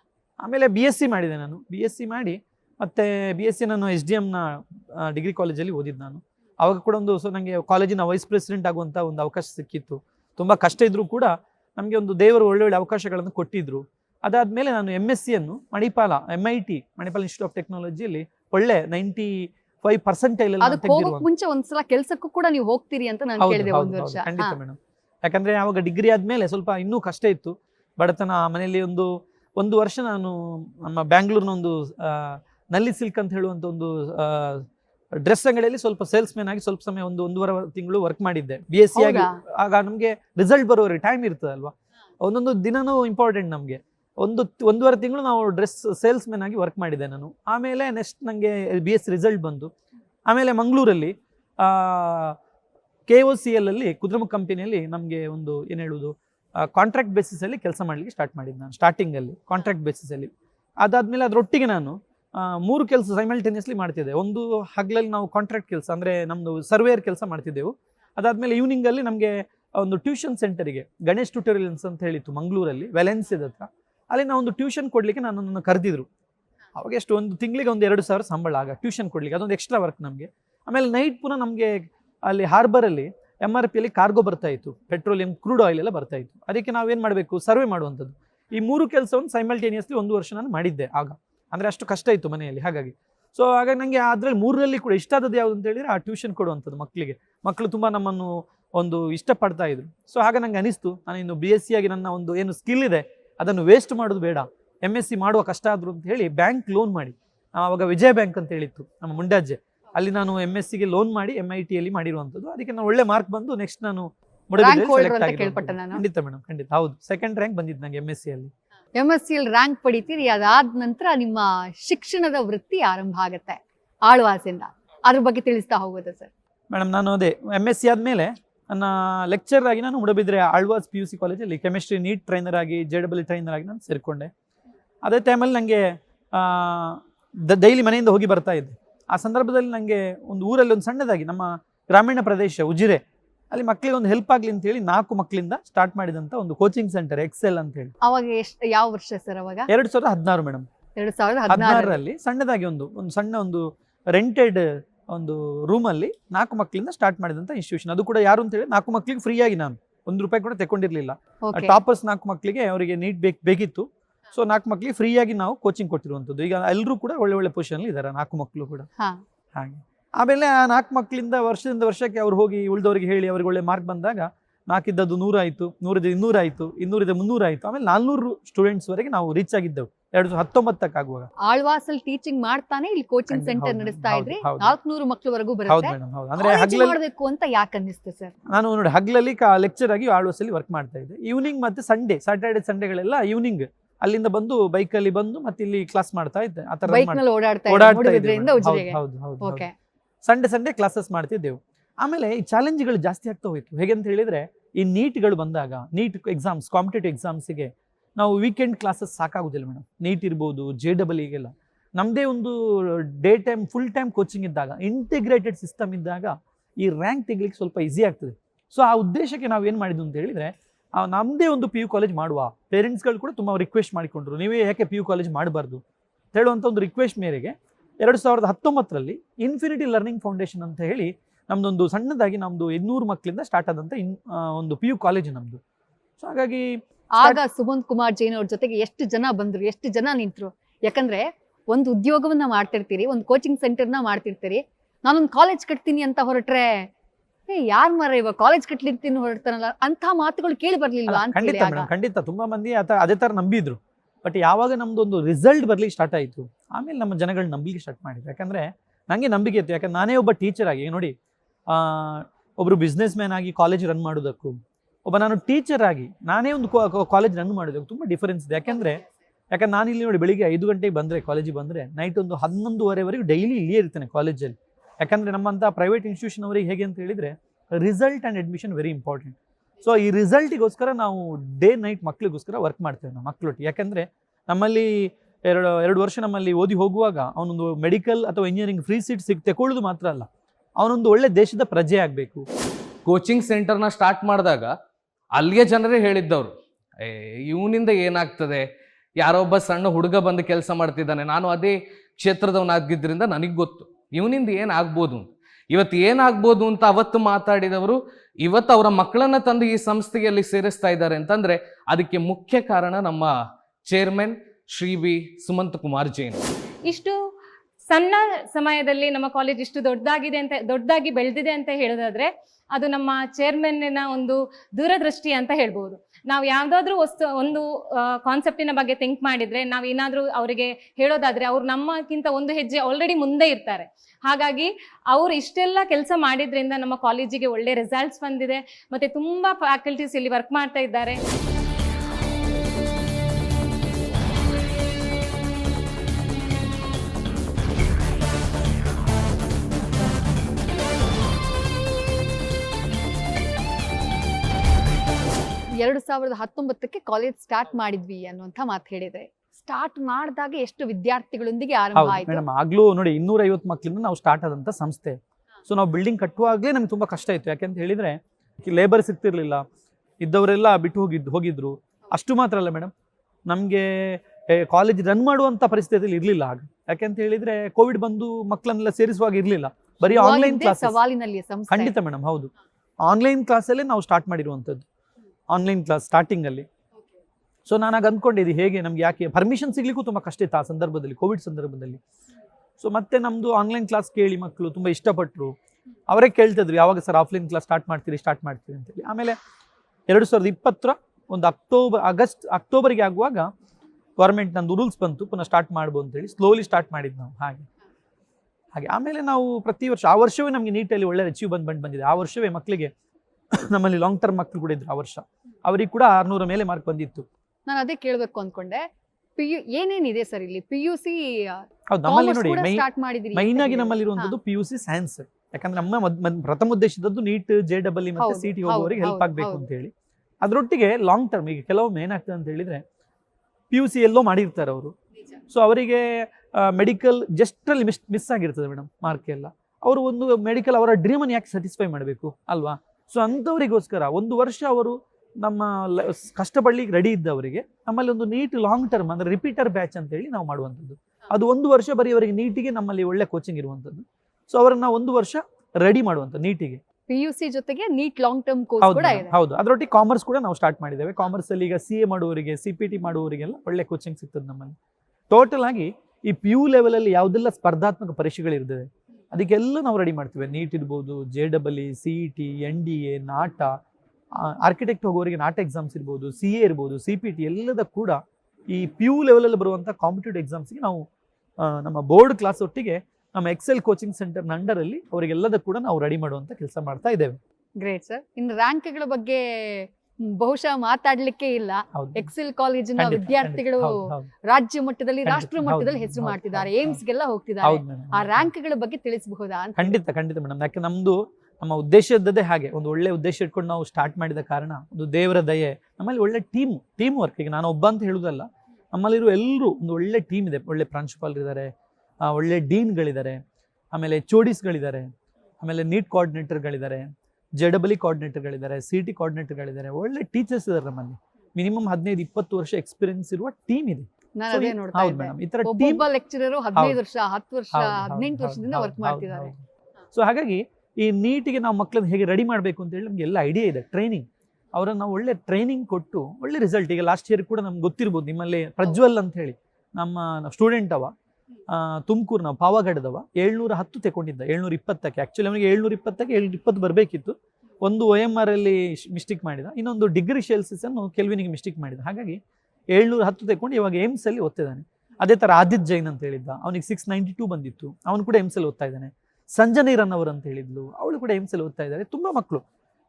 ಆಮೇಲೆ ಬಿ ಎಸ್ ಸಿ ಮಾಡಿದೆ ನಾನು. ಬಿ ಎಸ್ ಸಿ ಮಾಡಿ ಮತ್ತೆ ಬಿ ಎಸ್ ಸಿ ನಾನು ಎಸ್ ಡಿ ಎಮ್ನ ಡಿಗ್ರಿ ಕಾಲೇಜಲ್ಲಿ ಓದಿದ್ದು ನಾನು. ಅವಾಗ ಕೂಡ ಒಂದು ಸೊ ನನಗೆ ಕಾಲೇಜಿನ ವೈಸ್ ಪ್ರೆಸಿಡೆಂಟ್ ಆಗುವಂಥ ಒಂದು ಅವಕಾಶ ಸಿಕ್ಕಿತ್ತು. ತುಂಬ ಕಷ್ಟ ಇದ್ದರೂ ಕೂಡ ನಮಗೆ ಒಂದು ದೇವರು ಒಳ್ಳೆ ಅವಕಾಶಗಳನ್ನು ಕೊಟ್ಟಿದ್ರು. ಅದಾದಮೇಲೆ ನಾನು M S ಸಿಯನ್ನು Manipal M I T Manipal institute of ಟೆಕ್ನಾಲಜಿಯಲ್ಲಿ ಒಳ್ಳೆ ನೈಂಟಿ ಫೈವ್ ಪರ್ಸೆಂಟ್ ಮುಂಚೆ ಒಂದ್ಸಲ ಕೆಲಸಕ್ಕೂ ಕೂಡ ನೀವು ಹೋಗ್ತೀರಿ ಅಂತ ನಾನು ಕೇಳಿದೆ ಹೌದು, ಒಂದು ಹೌದು, ವರ್ಷ. ಖಂಡಿತ. ಮೇಡಮ್ ಯಾಕಂದ್ರೆ ಆವಾಗ ಡಿಗ್ರಿ ಆದ್ಮೇಲೆ ಸ್ವಲ್ಪ ಇನ್ನೂ ಕಷ್ಟ ಇತ್ತು. ಬಡತನ ಮನೆಯಲ್ಲಿ ಒಂದು ಒಂದು ವರ್ಷ ನಾನು ನಮ್ಮ ಬ್ಯಾಂಗ್ಳೂರ್ನ ಒಂದು ನಲ್ಲಿ ಸಿಲ್ಕ್ ಅಂತ ಹೇಳುವಂತ ಒಂದು ಡ್ರೆಸ್ ಅಂಗಡಿಯಲ್ಲಿ ಸ್ವಲ್ಪ ಸೇಲ್ಸ್ ಮ್ಯಾನ್ ಆಗಿ ಸ್ವಲ್ಪ ಸಮಯ ಒಂದು ಒಂದೂವರೆ ತಿಂಗಳು ವರ್ಕ್ ಮಾಡಿದ್ದೆ. ಬಿ ಎಸ್ ಸಿ ಆಗಿ ಆಗ ನಮಗೆ ರಿಸಲ್ಟ್ ಬರೋವರೆಗೆ ಟೈಮ್ ಇರ್ತದಲ್ವಾ? ಒಂದೊಂದು ದಿನನೂ ಇಂಪಾರ್ಟೆಂಟ್ ನಮಗೆ. ಒಂದು ಒಂದೂವರೆ ತಿಂಗಳು ನಾವು ಡ್ರೆಸ್ ಸೇಲ್ಸ್ ಮ್ಯಾನ್ ಆಗಿ ವರ್ಕ್ ಮಾಡಿದ್ದೆ ನಾನು. ಆಮೇಲೆ ನೆಕ್ಸ್ಟ್ ನನಗೆ ಬಿ ಎಸ್ ರಿಸಲ್ಟ್ ಬಂತು ಆಮೇಲೆ ಮಂಗಳೂರಲ್ಲಿ ಕೆ ಒ ಸಿ ಎಲ್ ಅಲ್ಲಿ ಕುದ್ರಮುಖ ಕಂಪನಿಯಲ್ಲಿ ನಮಗೆ ಒಂದು ಏನು ಹೇಳುವುದು ಕಾಂಟ್ರಾಕ್ಟ್ ಬೇಸಿಸಲ್ಲಿ ಕೆಲಸ ಮಾಡಲಿಕ್ಕೆ ಸ್ಟಾರ್ಟ್ ಮಾಡಿದ್ದೆ ನಾನು ಸ್ಟಾರ್ಟಿಂಗಲ್ಲಿ ಕಾಂಟ್ರಾಕ್ಟ್ ಬೇಸಿಸಲ್ಲಿ ಅದಾದಮೇಲೆ ಅದರೊಟ್ಟಿಗೆ ನಾನು ಮೂರು ಕೆಲಸ ಸೈಮಲ್ಟೇನಿಯಸ್ಲಿ ಮಾಡ್ತಿದ್ದೆ. ಒಂದು ಹಗಲಲ್ಲಿ ನಾವು ಕಾಂಟ್ರಾಕ್ಟ್ ಕೆಲಸ, ಅಂದರೆ ನಮ್ಮದು ಸರ್ವೇಯರ್ ಕೆಲಸ ಮಾಡ್ತಿದ್ದೆವು. ಅದಾದಮೇಲೆ ಈವ್ನಿಂಗಲ್ಲಿ ನಮಗೆ ಒಂದು ಟ್ಯೂಷನ್ ಸೆಂಟರಿಗೆ ಗಣೇಶ್ ಟ್ಯೂಟೋರಿಯಲ್ಸ್ ಅಂತ ಹೇಳಿತ್ತು ಮಂಗಳೂರಲ್ಲಿ ವೆಲೆನ್ಸಿದ ಹತ್ರ. ಅಲ್ಲಿ ನಾವು ಒಂದು ಟ್ಯೂಷನ್ ಕೊಡಲಿಕ್ಕೆ ನನ್ನನ್ನು ಕರೆದಿದ್ರು. ಅವಾಗ ಎಷ್ಟು, ಒಂದು ತಿಂಗಳಿಗೆ ಒಂದು ಎರಡು ಸಾವಿರ ಸಂಬಳ ಆಗ ಟ್ಯೂಷನ್ ಕೊಡಲಿಕ್ಕೆ, ಅದೊಂದು ಎಕ್ಸ್ಟ್ರಾ ವರ್ಕ್ ನಮಗೆ. ಆಮೇಲೆ ನೈಟ್ ಪುನಃ ನಮಗೆ ಅಲ್ಲಿ ಹಾರ್ಬರಲ್ಲಿ ಎಂ ಆರ್ ಪಿಯಲ್ಲಿ ಕಾರ್ಗೋ ಬರ್ತಾ ಇತ್ತು. ಪೆಟ್ರೋಲಿಯಂ ಕ್ರೂಡ್ ಆಯಿಲ್ ಎಲ್ಲ ಬರ್ತಾ ಇತ್ತು. ಅದಕ್ಕೆ ನಾವೇನು ಮಾಡಬೇಕು? ಸರ್ವೆ ಮಾಡುವಂಥದ್ದು. ಈ ಮೂರು ಕೆಲಸವನ್ನು ಸೈಮಲ್ಟೇನಿಯಸ್ಲಿ ಒಂದು ವರ್ಷ ನಾನು ಮಾಡಿದ್ದೆ ಆಗ. ಅಂದರೆ ಅಷ್ಟು ಕಷ್ಟ ಇತ್ತು ಮನೆಯಲ್ಲಿ ಹಾಗಾಗಿ. ಸೊ ಹಾಗಾಗಿ ನನಗೆ ಅದರಲ್ಲಿ ಮೂರರಲ್ಲಿ ಕೂಡ ಇಷ್ಟ ಆದದ್ದು ಯಾವುದು ಅಂತ ಹೇಳಿದ್ರೆ ಆ ಟ್ಯೂಷನ್ ಕೊಡುವಂಥದ್ದು ಮಕ್ಕಳಿಗೆ ಮಕ್ಕಳು ತುಂಬ ನಮ್ಮನ್ನು ಒಂದು ಇಷ್ಟಪಡ್ತಾ ಇದ್ರು. ಸೊ ಹಾಗೆ ನನಗೆ ಅನಿಸ್ತು. ನಾನು ಇನ್ನು ಬಿ ಎಸ್ ಸಿ ಆಗಿ ನನ್ನ ಒಂದು ಏನು ಸ್ಕಿಲ್ ಇದೆ ಅದನ್ನು ವೇಸ್ಟ್ ಮಾಡೋದು ಬೇಡ. ಎಂ ಎಸ್ ಸಿ ಮಾಡುವ ಕಷ್ಟ ಆದ್ರು ಅಂತ ಹೇಳಿ ಬ್ಯಾಂಕ್ ಲೋನ್ ಮಾಡಿ. ಆವಾಗ ಅವಾಗ ವಿಜಯ ಬ್ಯಾಂಕ್ ಅಂತ ಹೇಳಿತ್ತು ನಮ್ಮ ಮುಂಡಾಜೆ ಅಲ್ಲಿ ನಾನು ಎಂ ಎಸ್ ಸಿಗೆ ಲೋನ್ ಮಾಡಿ ಎಂ ಐ ಟಿಯಲ್ಲಿ ಮಾಡಿರುವಂಥದ್ದು. ಅದಕ್ಕೆ ನಾನು ಒಳ್ಳೆ ಮಾರ್ಕ್ ಬಂದು ನೆಕ್ಸ್ಟ್ ನಾನು. ಖಂಡಿತ ಮೇಡಮ್ ಖಂಡಿತ. ಹೌದು ಸೆಕೆಂಡ್ ರ್ಯಾಂಕ್ ಬಂದಿದ್ದು ನಂಗೆ ಎಂ ಎಸ್ ಸಿ ಅಲ್ಲಿ. ಎಂ ಎಸ್ ಸಿ ರ್ಯಾಂಕ್ ಪಡಿತೀರಿ, ಅದಾದ ನಂತರ ನಿಮ್ಮ ಶಿಕ್ಷಣದ ವೃತ್ತಿ ಆರಂಭ ಆಗುತ್ತೆ, ಆಳ್ವಾಸಿಂದ. ಅದ್ರ ಬಗ್ಗೆ ತಿಳಿಸ್ತಾ ಹೋಗೋದು ಸರ್. ಮೇಡಮ್, ನಾನು ಅದೇ ಎಂ ಎಸ್ ಸಿ ಆದಮೇಲೆ ನನ್ನ ಲೆಕ್ಚರ್ ಆಗಿ ನಾನು Moodbidri, Alva's P U C ಕಾಲೇಜಲ್ಲಿ ಕೆಮಿಸ್ಟ್ರಿ ನೀಟ್ ಟ್ರೈನರ್ ಆಗಿ ಜೆ ಡಬಲ್ ಟ್ರೈನರ್ ಆಗಿ ನಾನು ಸೇರಿಕೊಂಡೆ. ಅದೇ ಟೈಮಲ್ಲಿ ನನಗೆ ಡೈಲಿ ಮನೆಯಿಂದ ಹೋಗಿ ಬರ್ತಾ ಇದ್ದೆ. ಆ ಸಂದರ್ಭದಲ್ಲಿ ನನಗೆ ಒಂದು ಊರಲ್ಲಿ ಒಂದು ಸಣ್ಣದಾಗಿ ನಮ್ಮ ಗ್ರಾಮೀಣ ಪ್ರದೇಶ, ಉಜಿರೆ ಅಲ್ಲಿ ಮಕ್ಕಳಿಗೆ ಒಂದು ಹೆಲ್ಪ್ ಆಗಲಿ ಅಂತ ಹೇಳಿ ನಾಲ್ಕು ಮಕ್ಕಳಿಂದ ಸ್ಟಾರ್ಟ್ ಮಾಡಿದಂತ ಒಂದು ಕೋಚಿಂಗ್ ಸೆಂಟರ್ ಎಕ್ಸೆಲ್ ಅಂತ ಹೇಳಿ. ಅವಾಗ ಎಷ್ಟು ಯಾವ ವರ್ಷ ಸರ್ ಅವಾಗ? ಎರಡು ಸಾವಿರದ ಹದಿನಾರು ಮೇಡಮ್ ಎರಡ್ ಸಾವಿರದ ಹದಿನಾರರಲ್ಲಿ. ಸಣ್ಣದಾಗಿ ಒಂದು ಒಂದು ಸಣ್ಣ ಒಂದು ರೆಂಟೆಡ್ ಒಂದು ರೂಮಲ್ಲಿ ನಾಲ್ಕು ಮಕ್ಕಳಿಂದ ಸ್ಟಾರ್ಟ್ ಮಾಡಿದಂತ ಇನ್ಸ್ಟಿಟ್ಯೂಷನ್ ಅದು ಕೂಡ ಯಾರು ಅಂತ ಹೇಳಿ ನಾಲ್ಕು ಮಕ್ಕಳಿಗೆ ಫ್ರೀಯಾಗಿ ನಾನು. ಒಂದು ರೂಪಾಯಿ ಕೂಡ ತಗೊಂಡಿರಲಿಲ್ಲ. ಟಾಪರ್ಸ್ ನಾಲ್ಕು ಮಕ್ಕಳಿಗೆ ಅವರಿಗೆ ನೀಟ್ ಬೇಕು ಬೇಕಿತ್ತು. ಸೊ ನಾಲ್ಕು ಮಕ್ಕಳಿಗೆ ಫ್ರೀಯಾಗಿ ನಾವು ಕೋಚಿಂಗ್ ಕೊಟ್ಟಿರುವಂಥದ್ದು ಈಗ ಎಲ್ಲರೂ ಕೂಡ ಒಳ್ಳೆ ಒಳ್ಳೆ ಪೊಸಿಷನ್ ಇದ್ದಾರೆ ನಾಲ್ಕು ಮಕ್ಕಳು ಕೂಡ. ಹಾಗೆ. ಆಮೇಲೆ ಆ ನಾಲ್ಕು ಮಕ್ಕಳಿಂದ ವರ್ಷದಿಂದ ವರ್ಷಕ್ಕೆ ಅವ್ರು ಹೋಗಿ ಉಳಿದವರಿಗೆ ಹೇಳಿ ಅವ್ರಿಗೆ ಒಳ್ಳೆ ಮಾರ್ಕ್ ಬಂದಾಗ ನಾಲ್ಕಿದ್ದದ್ದು ನೂರಾಯಿತು ನೂರಿದ ಇನ್ನೂರಾಯಿತು ಇನ್ನೂರಿದ ಮುನ್ನೂರಾಯಿತು ಆಮೇಲೆ ನಾಲ್ನೂರು ಸ್ಟೂಡೆಂಟ್ಸ್ವರೆಗೆ ನಾವು ರೀಚ್ ಆಗಿದ್ದೆವು. ಎರಡು ಸಾವಿರದ ಹತ್ತೊಂಬತ್ತಕ್ಕಾಗುವಾಗ ಆಳ್ವಾಸಲ್ಲಿ ಟೀಚಿಂಗ್ ಮಾಡ್ತಾನೆ ಇಲ್ಲಿ ಕೋಚಿಂಗ್ ಸೆಂಟರ್ ನಡೆಸ್ತಾ ಇದ್ರಿ. ನಾಲ್ಕುನೂರು ಮಕ್ಕಳವರೆಗೂ ಹೌದು ಬರುತ್ತೆ ಮೇಡಮ್ ಹೌದು. ಅಂದ್ರೆ ಹಗ್ಲಲ್ಲಿ ಮಾಡ್ಬೇಕು ಅಂತ ಯಾಕೆ ಅನ್ನಿಸ್ತು ಸರ್ ನಾನು ನೋಡಿ ಹಗ್ಲಲ್ಲಿ ಲೆಕ್ಚರ್ ಆಗಿ ಆಳ್ವಾಸಲ್ಲಿ ವರ್ಕ್ ಮಾಡ್ತಾ ಇದ್ದೆ. ಈವ್ನಿಂಗ್ ಮತ್ತೆ ಸಂಡೇ ಸ್ಯಾಟರ್ಡೆ ಸಂಡೇಗಳೆಲ್ಲ ಈವ್ನಿಂಗ್ ಅಲ್ಲಿಂದ ಬಂದು ಬೈಕಲ್ಲಿ ಬಂದು ಮತ್ತೆ ಇಲ್ಲಿ ಕ್ಲಾಸ್ ಮಾಡ್ತಾ ಇದ್ದೆ. ಆತರ ಬೈಕ್ನಲ್ಲಿ ಓಡಾಡ್ತಾ ಓಡಾಡ್ತಾ ಹೌದು ಹೌದು ಹೌದು ಓಕೆ ಸಂಡೇ ಸಂಡೇ ಕ್ಲಾಸಸ್ ಮಾಡ್ತಿದ್ದೆವು. ಆಮೇಲೆ ಈ ಚಾಲೆಂಜ್ಗಳು ಜಾಸ್ತಿ ಆಗ್ತಾ ಹೋಯಿತು. ಹೇಗೆ ಅಂತ ಹೇಳಿದ್ರೆ, ಈ ನೀಟ್ಗಳು ಬಂದಾಗ, ನೀಟ್ ಎಕ್ಸಾಮ್ಸ್ ಕಾಂಪಿಟೇಟಿವ್ ಎಕ್ಸಾಮ್ಸಿಗೆ ನಾವು ವೀಕೆಂಡ್ ಕ್ಲಾಸಸ್ ಸಾಕಾಗೋದಿಲ್ಲ ಮೇಡಮ್ ನೀಟ್ ಇರ್ಬೋದು ಜೆ ಡಬಲ್ ಈಗೆಲ್ಲ ನಮ್ಮದೇ ಒಂದು day time full time coaching ಇದ್ದಾಗ ಇಂಟಿಗ್ರೇಟೆಡ್ ಸಿಸ್ಟಮ್ ಇದ್ದಾಗ ಈ ರ್ಯಾಂಕ್ ತೆಗಿಲಿಕ್ಕೆ ಸ್ವಲ್ಪ ಈಸಿ ಆಗ್ತದೆ. ಸೊ ಆ ಉದ್ದೇಶಕ್ಕೆ ನಾವು ಏನು ಮಾಡಿದ್ವು ಅಂತ ಹೇಳಿದರೆ ನಮ್ಮದೇ ಒಂದು ಪಿ ಯು ಕಾಲೇಜ್ ಮಾಡುವ. ಪೇರೆಂಟ್ಸ್ಗಳು ಕೂಡ ತುಂಬ ರಿಕ್ವೆಸ್ಟ್ ಮಾಡಿಕೊಂಡ್ರು. ನೀವೇ ಯಾಕೆ ಪಿ ಯು ಕಾಲೇಜ್ ಮಾಡಬಾರ್ದು? ಹೇಳುವಂಥ ಒಂದು ರಿಕ್ವೆಸ್ಟ್ ಮೇರೆಗೆ ಎರಡು ಸಾವಿರದ ಹತ್ತೊಂಬತ್ತರಲ್ಲಿ ಇನ್ಫಿನಿಟಿ ಲರ್ನಿಂಗ್ ಫೌಂಡೇಶನ್ ಅಂತ ಹೇಳಿ ನಮ್ದೊಂದು ಸಣ್ಣದಾಗಿ ನಮ್ದು ಇನ್ನೂರು ಮಕ್ಕಳಿಂದ ಸ್ಟಾರ್ಟ್ ಆದಂಥ ಇನ್ ಒಂದು ಪಿ ಯು ಕಾಲೇಜ್ ನಮ್ಮದು ಸೊ ಹಾಗಾಗಿ ಆಗ ಸುಮಂತ್ ಕುಮಾರ್ ಜೈನ್ ಅವ್ರ ಜೊತೆಗೆ ಎಷ್ಟು ಜನ ಬಂದ್ರು ಎಷ್ಟು ಜನ ನಿಂತರು? ಯಾಕಂದ್ರೆ ಒಂದು ಉದ್ಯೋಗವನ್ನ ಮಾಡ್ತಿರ್ತೀರಿ ಒಂದು ಕೋಚಿಂಗ್ ಸೆಂಟರ್ನ ಮಾಡ್ತಿರ್ತೀರಿ ನಾನೊಂದು ಕಾಲೇಜ್ ಕಟ್ತೀನಿ ಅಂತ ಹೊರಟ್ರೆ ಏ ಯಾರ್ ಮರ ಇವಾಗ ಕಾಲೇಜ್ ಕಟ್ಲಿರ್ತೀನಿ ಹೊರಡ್ತಾನಲ್ಲ ಅಂತ ಮಾತುಗಳು ಕೇಳಿ ಬರ್ಲಿಲ್ವಾ ಖಂಡಿತ ತುಂಬಾ ಮಂದಿ ಅದೇ ತರ ನಂಬಿದ್ರು. ಬಟ್ ಯಾವಾಗ ನಮ್ದು ಒಂದು ರಿಸಲ್ಟ್ ಬರ್ಲಿಕ್ಕೆ ಸ್ಟಾರ್ಟ್ ಆಯಿತು? ಆಮೇಲೆ ನಮ್ಮ ಜನಗಳು ನಂಬಿಕೆ ಸ್ಟಾರ್ಟ್ ಮಾಡಿದ್ರು. ಯಾಕಂದರೆ ನನಗೆ ನಂಬಿಕೆ ಇತ್ತು. ಯಾಕಂದ್ರೆ ನಾನೇ ಒಬ್ಬ ಟೀಚರ್ ಆಗಿ ನೋಡಿ ಒಬ್ಬರು ಬಿಸ್ನೆಸ್ ಮ್ಯಾನ್ ಆಗಿ ಕಾಲೇಜ್ ರನ್ ಮಾಡೋದಕ್ಕೂ, ಒಬ್ಬ ನಾನು ಟೀಚರ್ ಆಗಿ ನಾನೇ ಒಂದು ಕಾಲೇಜ್ ರನ್ ಮಾಡೋದಕ್ಕೂ ತುಂಬ ಡಿಫರೆನ್ಸ್ ಇದೆ. ಯಾಕಂದ್ರೆ ಯಾಕಂದ್ರೆ ನಾನು ಇಲ್ಲಿ ನೋಡಿ ಬೆಳಿಗ್ಗೆ ಐದು ಗಂಟೆಗೆ ಬಂದರೆ ಕಾಲೇಜಿಗೆ ಬಂದರೆ ನೈಟ್ ಒಂದು ಹನ್ನೊಂದುವರೆವರೆಗೂ ಡೈಲಿ ಇಲ್ಲಿಯೇ ಇರ್ತೇನೆ ಕಾಲೇಜಲ್ಲಿ ಯಾಕಂದರೆ ನಮ್ಮಂಥ ಪ್ರೈವೇಟ್ ಇನ್ಸ್ಟಿಟ್ಯೂಷನ್ ಅವರಿಗೆ ಹೇಗೆ ಅಂತ ಹೇಳಿದರೆ result and admission very important so ಈ ರಿಸಲ್ಟಿಗೋಸ್ಕರ ನಾವು ಡೇ ನೈಟ್ ಮಕ್ಕಳಿಗೋಸ್ಕರ ವರ್ಕ್ ಮಾಡ್ತೇವೆ ನಾವು ಮಕ್ಕಳೊಟ್ಟಿಗೆ ಯಾಕಂದರೆ ನಮ್ಮಲ್ಲಿ ಎರಡು ಎರಡು ವರ್ಷ ನಮ್ಮಲ್ಲಿ ಓದಿ ಹೋಗುವಾಗ ಅವನೊಂದು ಮೆಡಿಕಲ್ ಅಥವಾ ಇಂಜಿನಿಯರಿಂಗ್ ಫ್ರೀ ಸೀಟ್ ಸಿಗ್ ತಗೊಳ್ಳೋದು ಮಾತ್ರ ಅಲ್ಲ. ಅವನೊಂದು ಒಳ್ಳೆ ದೇಶದ ಪ್ರಜೆ ಆಗಬೇಕು. ಕೋಚಿಂಗ್ ಸೆಂಟರ್ನ ಸ್ಟಾರ್ಟ್ ಮಾಡಿದಾಗ ಅಲ್ಲಿಗೆ ಜನರೇ ಹೇಳಿದ್ದವರು ಇವನಿಂದ ಏನಾಗ್ತದೆ? ಯಾರೋ ಒಬ್ಬ ಸಣ್ಣ ಹುಡುಗ ಬಂದು ಕೆಲಸ ಮಾಡ್ತಿದ್ದಾನೆ. ನಾನು ಅದೇ ಕ್ಷೇತ್ರದವನಾಗಿದ್ದರಿಂದ ನನಗೆ ಗೊತ್ತು. ಇವನಿಂದ ಏನಾಗ್ಬೋದು ಇವತ್ತು ಏನಾಗ್ಬೋದು ಅಂತ ಅವತ್ತು ಮಾತಾಡಿದವರು, ಇವತ್ತು ಅವರ ಮಕ್ಕಳನ್ನ ತಂದು ಈ ಸಂಸ್ಥೆಯಲ್ಲಿ ಸೇರಿಸ್ತಾ ಇದ್ದಾರೆ ಅಂತಂದ್ರೆ, ಅದಕ್ಕೆ ಮುಖ್ಯ ಕಾರಣ ನಮ್ಮ ಚೇರ್ಮನ್ ಶ್ರೀ ಬಿ ಸುಮಂತ್ ಕುಮಾರ್ ಜೈನ್. ಇಷ್ಟು ಸಣ್ಣ ಸಮಯದಲ್ಲಿ ನಮ್ಮ ಕಾಲೇಜ್ ಇಷ್ಟು ದೊಡ್ಡದಾಗಿದೆ ಅಂತ, ದೊಡ್ಡದಾಗಿ ಬೆಳೆದಿದೆ ಅಂತ ಹೇಳೋದಾದ್ರೆ ಅದು ನಮ್ಮ ಚೇರ್ಮನ್ನ ಒಂದು ದೂರದೃಷ್ಟಿ ಅಂತ ಹೇಳ್ಬೋದು. ನಾವು ಯಾವುದಾದ್ರೂ ವಸ್ತು, ಒಂದು ಕಾನ್ಸೆಪ್ಟಿನ ಬಗ್ಗೆ ಥಿಂಕ್ ಮಾಡಿದರೆ, ನಾವು ಏನಾದರೂ ಅವರಿಗೆ ಹೇಳೋದಾದರೆ ಅವ್ರು ನಮ್ಮಕ್ಕಿಂತ ಒಂದು ಹೆಜ್ಜೆ ಆಲ್ರೆಡಿ ಮುಂದೆ ಇರ್ತಾರೆ. ಹಾಗಾಗಿ ಅವರು ಇಷ್ಟೆಲ್ಲ ಕೆಲಸ ಮಾಡಿದ್ರಿಂದ ನಮ್ಮ ಕಾಲೇಜಿಗೆ ಒಳ್ಳೆ ರಿಸಲ್ಟ್ಸ್ ಬಂದಿದೆ. ಮತ್ತು ತುಂಬ ಫ್ಯಾಕಲ್ಟೀಸ್ ಇಲ್ಲಿ ವರ್ಕ್ ಮಾಡ್ತಾ ಇದ್ದಾರೆ. ಎರಡು ಸಾವಿರದ ಹತ್ತೊಂಬತ್ತಕ್ಕೆ ಕಾಲೇಜ್ ಸ್ಟಾರ್ಟ್ ಮಾಡಿದ್ವಿ ಅನ್ನುವಂಥ ಮಾತು ಹೇಳಿದ್ರೆ. ಸ್ಟಾರ್ಟ್ ಮಾಡಿದಾಗ ಎಷ್ಟು ವಿದ್ಯಾರ್ಥಿಗಳೊಂದಿಗೆ ಆರಂಭ ಆಯ್ತು? ಮೇಡಮ್ ಆಗ್ಲೂ ನೋಡಿ ಇನ್ನೂರ ಐವತ್ತು ಮಕ್ಕಳಿಂದ ನಾವು ಸ್ಟಾರ್ಟ್ ಆದಂತ ಸಂಸ್ಥೆ. ಸೊ ನಾವು ಬಿಲ್ಡಿಂಗ್ ಕಟ್ಟುವಾಗಲೇ ನಮ್ಗೆ ತುಂಬಾ ಕಷ್ಟ ಇತ್ತು. ಯಾಕೆಂತ ಹೇಳಿದ್ರೆ ಲೇಬರ್ ಸಿಗ್ತಿರ್ಲಿಲ್ಲ. ಇದ್ದವರೆಲ್ಲ ಬಿಟ್ಟು ಹೋಗಿದ್ದು ಹೋಗಿದ್ರು. ಅಷ್ಟು ಮಾತ್ರ ಅಲ್ಲ ಮೇಡಮ್. ನಮಗೆ ಕಾಲೇಜ್ ರನ್ ಮಾಡುವಂಥ ಪರಿಸ್ಥಿತಿಯಲ್ಲಿ ಇರಲಿಲ್ಲ ಆಗ ಯಾಕೆಂತ ಹೇಳಿದ್ರೆ ಕೋವಿಡ್ ಬಂದು ಮಕ್ಕಳನ್ನೆಲ್ಲ ಸೇರಿಸುವಾಗ ಇರಲಿಲ್ಲ. ಬರೀ ಆನ್ಲೈನ್ ಕ್ಲಾಸ್ ಸವಾಲಿನಲ್ಲಿ ಖಂಡಿತ ಮೇಡಮ್ ಹೌದು. ಆನ್ಲೈನ್ ಕ್ಲಾಸಲ್ಲೇ ನಾವು ಸ್ಟಾರ್ಟ್ ಮಾಡಿರುವಂಥದ್ದು ಆನ್ಲೈನ್ ಕ್ಲಾಸ್ ಸ್ಟಾರ್ಟಿಂಗಲ್ಲಿ ಸೊ ನಾನು ಆಗ ಅಂದ್ಕೊಂಡಿದ್ದು ಹೇಗೆ ನಮ್ಗೆ ಯಾಕೆ ಪರ್ಮಿಷನ್ ಸಿಗ್ಲಿಕ್ಕೂ ತುಂಬ ಕಷ್ಟ ಇತ್ತು ಆ ಸಂದರ್ಭದಲ್ಲಿ ಕೋವಿಡ್ ಸಂದರ್ಭದಲ್ಲಿ. ಸೊ ಮತ್ತೆ ನಮ್ಮದು ಆನ್ಲೈನ್ ಕ್ಲಾಸ್ ಕೇಳಿ ಮಕ್ಕಳು ತುಂಬ ಇಷ್ಟಪಟ್ಟರು ಅವರೇ ಕೇಳ್ತಿದ್ರು, ಯಾವಾಗ ಸರ್ ಆಫ್ಲೈನ್ ಕ್ಲಾಸ್ ಸ್ಟಾರ್ಟ್ ಮಾಡ್ತೀರಿ ಸ್ಟಾರ್ಟ್ ಮಾಡ್ತೀರಿ ಅಂತೇಳಿ. ಆಮೇಲೆ ಎರಡು ಸಾವಿರದ ಇಪ್ಪತ್ತರ ಒಂದು ಅಕ್ಟೋಬರ್ ಆಗಸ್ಟ್ ಅಕ್ಟೋಬರ್ಗೆ ಆಗುವಾಗ ಗೌರ್ಮೆಂಟ್ ನಂದು ರೂಲ್ಸ್ ಬಂತು, ಪುನಃ ಸ್ಟಾರ್ಟ್ ಮಾಡ್ಬೋದು ಅಂತೇಳಿ ಸ್ಲೋಲಿ ಸ್ಟಾರ್ಟ್ ಮಾಡಿದ್ದು ನಾವು, ಹಾಗೆ. ಹಾಗೆ, ಆಮೇಲೆ ನಾವು ಪ್ರತಿ ವರ್ಷ, ಆ ವರ್ಷವೇ ನಮಗೆ ನೀಟಲ್ಲಿ ಒಳ್ಳೆ ಅಚೀವ್ ಬಂದು ಬಂದು ಬಂದಿದೆ. ಆ ವರ್ಷವೇ ಮಕ್ಕಳಿಗೆ ನಮ್ಮಲ್ಲಿ ಲಾಂಗ್ ಟರ್ಮ್ ಮಕ್ಕಳು ಕೂಡ ಇದ್ರು ಆ ವರ್ಷ. ಅವರಿಗೆ ಕೂಡ ಆರ್ನೂರ ಮೇಲೆ ಮಾರ್ಕ್ ಬಂದಿತ್ತು. ನಾನು ಅದೇ ಕೇಳಬೇಕು ಅನ್ಕೊಂಡೆ. ಪಿ ಯು ಏನೇನಿದೆ ಸರ್ ಇಲ್ಲಿ? ಪಿ ಯು ಸಿ ಹೌದು ನಮ್ಮಲ್ಲಿ ನೋಡಿ ಮೈ ಸ್ಟಾರ್ಟ್ ಮಾಡಿದ್ರಿ ಮೈನ್ ಆಗಿ ನಮ್ಮಲ್ಲಿ ಇರುವಂತದ್ದು ಪಿ ಯು ಸಿ ಸೈನ್ಸ್ ಯಾಕಂದ್ರೆ ನಮ್ಮ ಪ್ರಥಮ ಉದ್ದೇಶದದ್ದು ನೀಟ್ ಜೆ ಡಬಲ್ ಮತ್ತೆ ಸಿಟಿ ಸಿ ಟಿ ಹೋಗುವವರಿಗೆ ಹೆಲ್ಪ್ ಆಗಬೇಕು ಅಂತ ಹೇಳಿ ಅದರೊಟ್ಟಿಗೆ ಲಾಂಗ್ ಟರ್ಮ್ ಈಗ ಕೆಲವೊಮ್ಮೆ ಏನಾಗ್ತದೆ ಅಂತ ಹೇಳಿದ್ರೆ ಪಿ ಯು ಸಿ ಎಲ್ಲೋ ಮಾಡಿರ್ತಾರೆ ಅವರು. ಸೊ ಅವರಿಗೆ ಮೆಡಿಕಲ್ ಜಸ್ಟಲ್ಲಿ ಮಿಸ್ ಮಿಸ್ ಆಗಿರ್ತದೆ ಮೇಡಮ್ ಮಾರ್ಕ್ ಎಲ್ಲ. ಅವರು ಒಂದು ಮೆಡಿಕಲ್ ಅವರ ಡ್ರೀಮನ್ನು ಯಾಕೆ ಸ್ಯಾಟಿಸ್ಫೈ ಮಾಡಬೇಕು? ಅಲ್ವಾ? ಸೊ ಅಂಥವರಿಗೋಸ್ಕರ ಒಂದು ವರ್ಷ ಅವರು ನಮ್ಮ ಕಷ್ಟ ಕಷ್ಟಪಡ್ಲಿಕ್ಕೆ ರೆಡಿ ಇದ್ದವರಿಗೆ ನಮ್ಮಲ್ಲಿ ಒಂದು ನೀಟ್ ಲಾಂಗ್ ಟರ್ಮ್ ಅಂದರೆ ರಿಪೀಟರ್ ಬ್ಯಾಚ್ ಅಂತೇಳಿ ನಾವು ಮಾಡುವಂಥದ್ದು. ಅದು ಒಂದು ವರ್ಷ ಬರೀ ಅವರಿಗೆ ನೀಟಿಗೆ ನಮ್ಮಲ್ಲಿ ಒಳ್ಳೆ ಕೋಚಿಂಗ್ ಇರುವಂಥದ್ದು. ಸೊ ಅವರನ್ನ ಒಂದು ವರ್ಷ ರೆಡಿ ಮಾಡುವಂಥ ನೀಟಿಗೆ ಪಿ ಯು ಸಿ ಜೊತೆಗೆ ನೀಟ್ ಲಾಂಗ್ ಟರ್ಮ್ ಕೋರ್ಸ್ ಹೌದು ಕೂಡ ಇದೆ. ಹೌದು. ಅದರೊಟ್ಟಿಗೆ ಕಾಮರ್ಸ್ ಕೂಡ ನಾವು ಸ್ಟಾರ್ಟ್ ಮಾಡಿದ್ದೇವೆ. ಕಾಮರ್ಸ್ ಅಲ್ಲಿ ಈಗ ಸಿ ಎ ಮಾಡುವವರಿಗೆ ಸಿ ಪಿ ಟಿ ಮಾಡುವವರಿಗೆಲ್ಲ ಒಳ್ಳೆ ಕೋಚಿಂಗ್ ಸಿಗ್ತದೆ ನಮ್ಮಲ್ಲಿ. ಟೋಟಲ್ ಆಗಿ ಈ ಪಿ ಯು ಲೆವೆಲ್ ಅಲ್ಲಿ ಯಾವುದೆಲ್ಲ ಸ್ಪರ್ಧಾತ್ಮಕ ಪರೀಕ್ಷೆಗಳಿರ್ತದೆ ಅದಕ್ಕೆಲ್ಲ ನಾವು ರೆಡಿ ಮಾಡ್ತೇವೆ. ನೀಟ್ ಇರ್ಬೋದು J double E C E T N D A NATA architect ಹೋಗೋರಿಗೆ ನಾಟ್ ಎಕ್ಸಾಮ್ಸ್ ಇರ್ಬೋದು ಸಿ ಎ ಇರ್ಬೋದು ಸಿ ಪಿ ಟಿ ಎಲ್ಲದ ಕೂಡ ಈ ಪಿ ಯು ಲೆವೆಲಲ್ಲಿ ಬರುವಂಥ ಕಾಂಪಿಟೇಟಿವ್ ಎಕ್ಸಾಮ್ಸ್ಗೆ ನಾವು ನಮ್ಮ ಬೋರ್ಡ್ ಕ್ಲಾಸ್ ಒಟ್ಟಿಗೆ ನಮ್ಮ ಎಕ್ಸೆಲ್ ಕೋಚಿಂಗ್ ಸೆಂಟರ್ನ ಅಂಡರಲ್ಲಿ ಅವರಿಗೆಲ್ಲದ ಕೂಡ ನಾವು ರೆಡಿ ಮಾಡುವಂಥ ಕೆಲಸ ಮಾಡ್ತಾ ಇದ್ದೇವೆ. ಗ್ರೇಟ್ ಸರ್ ಇನ್ನು ರ್ಯಾಂಕ್ಗಳ ಬಗ್ಗೆ ಬಹುಶಃ ಮಾತಾಡ್ಲಿಕ್ಕೆ ಇಲ್ಲ. ಎಕ್ಸೆಲ್ ಕಾಲೇಜಿನ ವಿದ್ಯಾರ್ಥಿಗಳು. ರಾಜ್ಯ ಮಟ್ಟದಲ್ಲಿ ರಾಷ್ಟ್ರ ಮಟ್ಟದಲ್ಲಿ ಹೆಸರು ಮಾಡ್ತಿದ್ದಾರೆ ಏಮ್ಸ್ಗೆಲ್ಲ ಏಮ್ಸ್ ಗೆಲ್ಲ ಹೋಗ್ತಿದ್ದಾರೆ. ಆ. ರ್ಯಾಂಕ್ಗಳ ಬಗ್ಗೆ ತಿಳಿಸಬಹುದಾ ಖಂಡಿತ ಖಂಡಿತ ಮೇಡಮ್ ಯಾಕೆ ನಮ್ದು ನಮ್ಮ ಉದ್ದೇಶ ಇದ್ದದ್ದೇ ಹಾಗೆ. ಒಂದು ಒಳ್ಳೆ ಉದ್ದೇಶ ಇಟ್ಕೊಂಡು ನಾವು ಸ್ಟಾರ್ಟ್ ಮಾಡಿದ ಕಾರಣ ಒಂದು ದೇವರ ದಯೆ ನಮ್ಮಲ್ಲಿ ಒಳ್ಳೆ ಟೀಮ್ ಟೀಮ್ ವರ್ಕ್ ಈಗ ನಾನು ಒಬ್ಬ ಅಂತ ಹೇಳುವುದಲ್ಲ ನಮ್ಮಲ್ಲಿರುವ ಎಲ್ಲರೂ ಒಂದು ಒಳ್ಳೆ ಟೀಮ್ ಇದೆ. ಒಳ್ಳೆ ಪ್ರಾಂಶುಪಾಲರಿದ್ದಾರೆ ಇದ್ದಾರೆ ಒಳ್ಳೆ ಡೀನ್ಗಳಿದ್ದಾರೆ ಆಮೇಲೆ ಚೋಡಿಸ್ಗಳಿದ್ದಾರೆ ಆಮೇಲೆ ನೀಟ್ ಕೋಆರ್ಡಿನೇಟರ್ಗಳಿದ್ದಾರೆ ಜೆ ಡಬಲ್ ಇ ಕೋಆರ್ಡಿನೇಟರ್ಗಳಿದ್ದಾರೆ ಸಿ ಟಿ ಕೋಆರ್ಡಿನೇಟರ್ಗಳಿದ್ದಾರೆ ಒಳ್ಳೆ ಟೀಚರ್ಸ್ ಇದ್ದಾರೆ ನಮ್ಮಲ್ಲಿ. ಮಿನಿಮಮ್ ಹದಿನೈದು ಇಪ್ಪತ್ತು ವರ್ಷ ಎಕ್ಸ್ಪೀರಿಯನ್ಸ್ ಇರುವ ಟೀಮ್ ಇದೆ. ನಾನು ಅದೇ ಈ- ನೋಡ್ತಾ ಹೌದು ಇದ್ದೆ. ಮೇಡಮ್ ಈ ತರ ಟೀಮ್ ಒಬ್ಬೊಬ್ಬ ಹದಿನೈದು ವರ್ಷ ಹತ್ತು ವರ್ಷ ಹೌದು, ಹೌದು, ಹದಿನೆಂಟು ಹೌದು, ವರ್ಷದಿಂದ ವರ್ಕ್ ಮಾಡ್ತಿದ್ದಾರೆ. ಸೊ ಹಾಗಾಗಿ ಈ ನೀಟಿಗೆ ನಾವು ಮಕ್ಕಳನ್ನ ಹೇಗೆ ರೆಡಿ ಮಾಡಬೇಕು ಅಂತ ಹೇಳಿ ನಮ್ಗೆ ಎಲ್ಲ ಐಡಿಯಾ ಇದೆ ಟ್ರೈನಿಂಗ್ ಅವರನ್ನು ನಾವು ಒಳ್ಳೆ ಟ್ರೈನಿಂಗ್ ಕೊಟ್ಟು ಒಳ್ಳೆ ರಿಸಲ್ಟ್ ಈಗ ಲಾಸ್ಟ್ ಇಯರ್ ಕೂಡ ನಮ್ಗೆ ಗೊತ್ತಿರ್ಬೋದು, ನಿಮ್ಮಲ್ಲಿ ಪ್ರಜ್ವಲ್ ಅಂತ ಹೇಳಿ, ನಮ್ಮ ಸ್ಟೂಡೆಂಟ್ ಅವ. ತುಮಕೂರಿನ ಪಾವಗಡದವ ಏಳ್ನೂರ ಹತ್ತು ತಗೊಂಡಿದ್ದ ಏಳ್ನೂರ ಇಪ್ಪತ್ತಕ್ಕೆ ಆ್ಯಕ್ಚುಲಿ ಅವನಿಗೆ ಏಳ್ನೂರ ಇಪ್ಪತ್ತಕ್ಕೆ ಏಳ್ನೂರ ಇಪ್ಪತ್ತು ಬರಬೇಕಿತ್ತು. ಒಂದು ಒ ಎಂ ಆರ್ ಅಲ್ಲಿ ಮಿಸ್ಟೇಕ್ ಮಾಡಿದ. ಇನ್ನೊಂದು ಡಿಗ್ರಿ ಶೆಲ್ಸಿಸ್ ಅನ್ನು ಕೆಲ್ವಿನಿಗೆ ಮಿಸ್ಟೇಕ್ ಮಾಡಿದ. ಹಾಗಾಗಿ ಏಳ್ನೂರ ಹತ್ತು ತಗೊಂಡು ಇವಾಗ ಏಮ್ಸಲ್ಲಿ ಓದ್ತಿದ್ದಾನೆ. ಅದೇ ಥರ ಆದಿತ್ಯ ಜೈನ್ ಅಂತ ಹೇಳಿದ್ದ. ಅವನಿಗೆ ಸಿಕ್ಸ್ ನೈಂಟಿ ಟೂ ಬಂದಿತ್ತು. ಅವನು ಕೂಡ ಏಮ್ಸಲ್ಲಿ ಓದ್ತಾ ಇದ್ದಾನೆ. ಸಂಜನಾ ರನ್ನವರ್ ಅಂತ ಹೇಳಿದ್ಲು. ಅವಳು ಕೂಡ ಎಮ್ಸ್ ಅಲ್ಲಿ ಓದ್ತಾ ಇದ್ದಾರೆ. ತುಂಬ ಮಕ್ಕಳು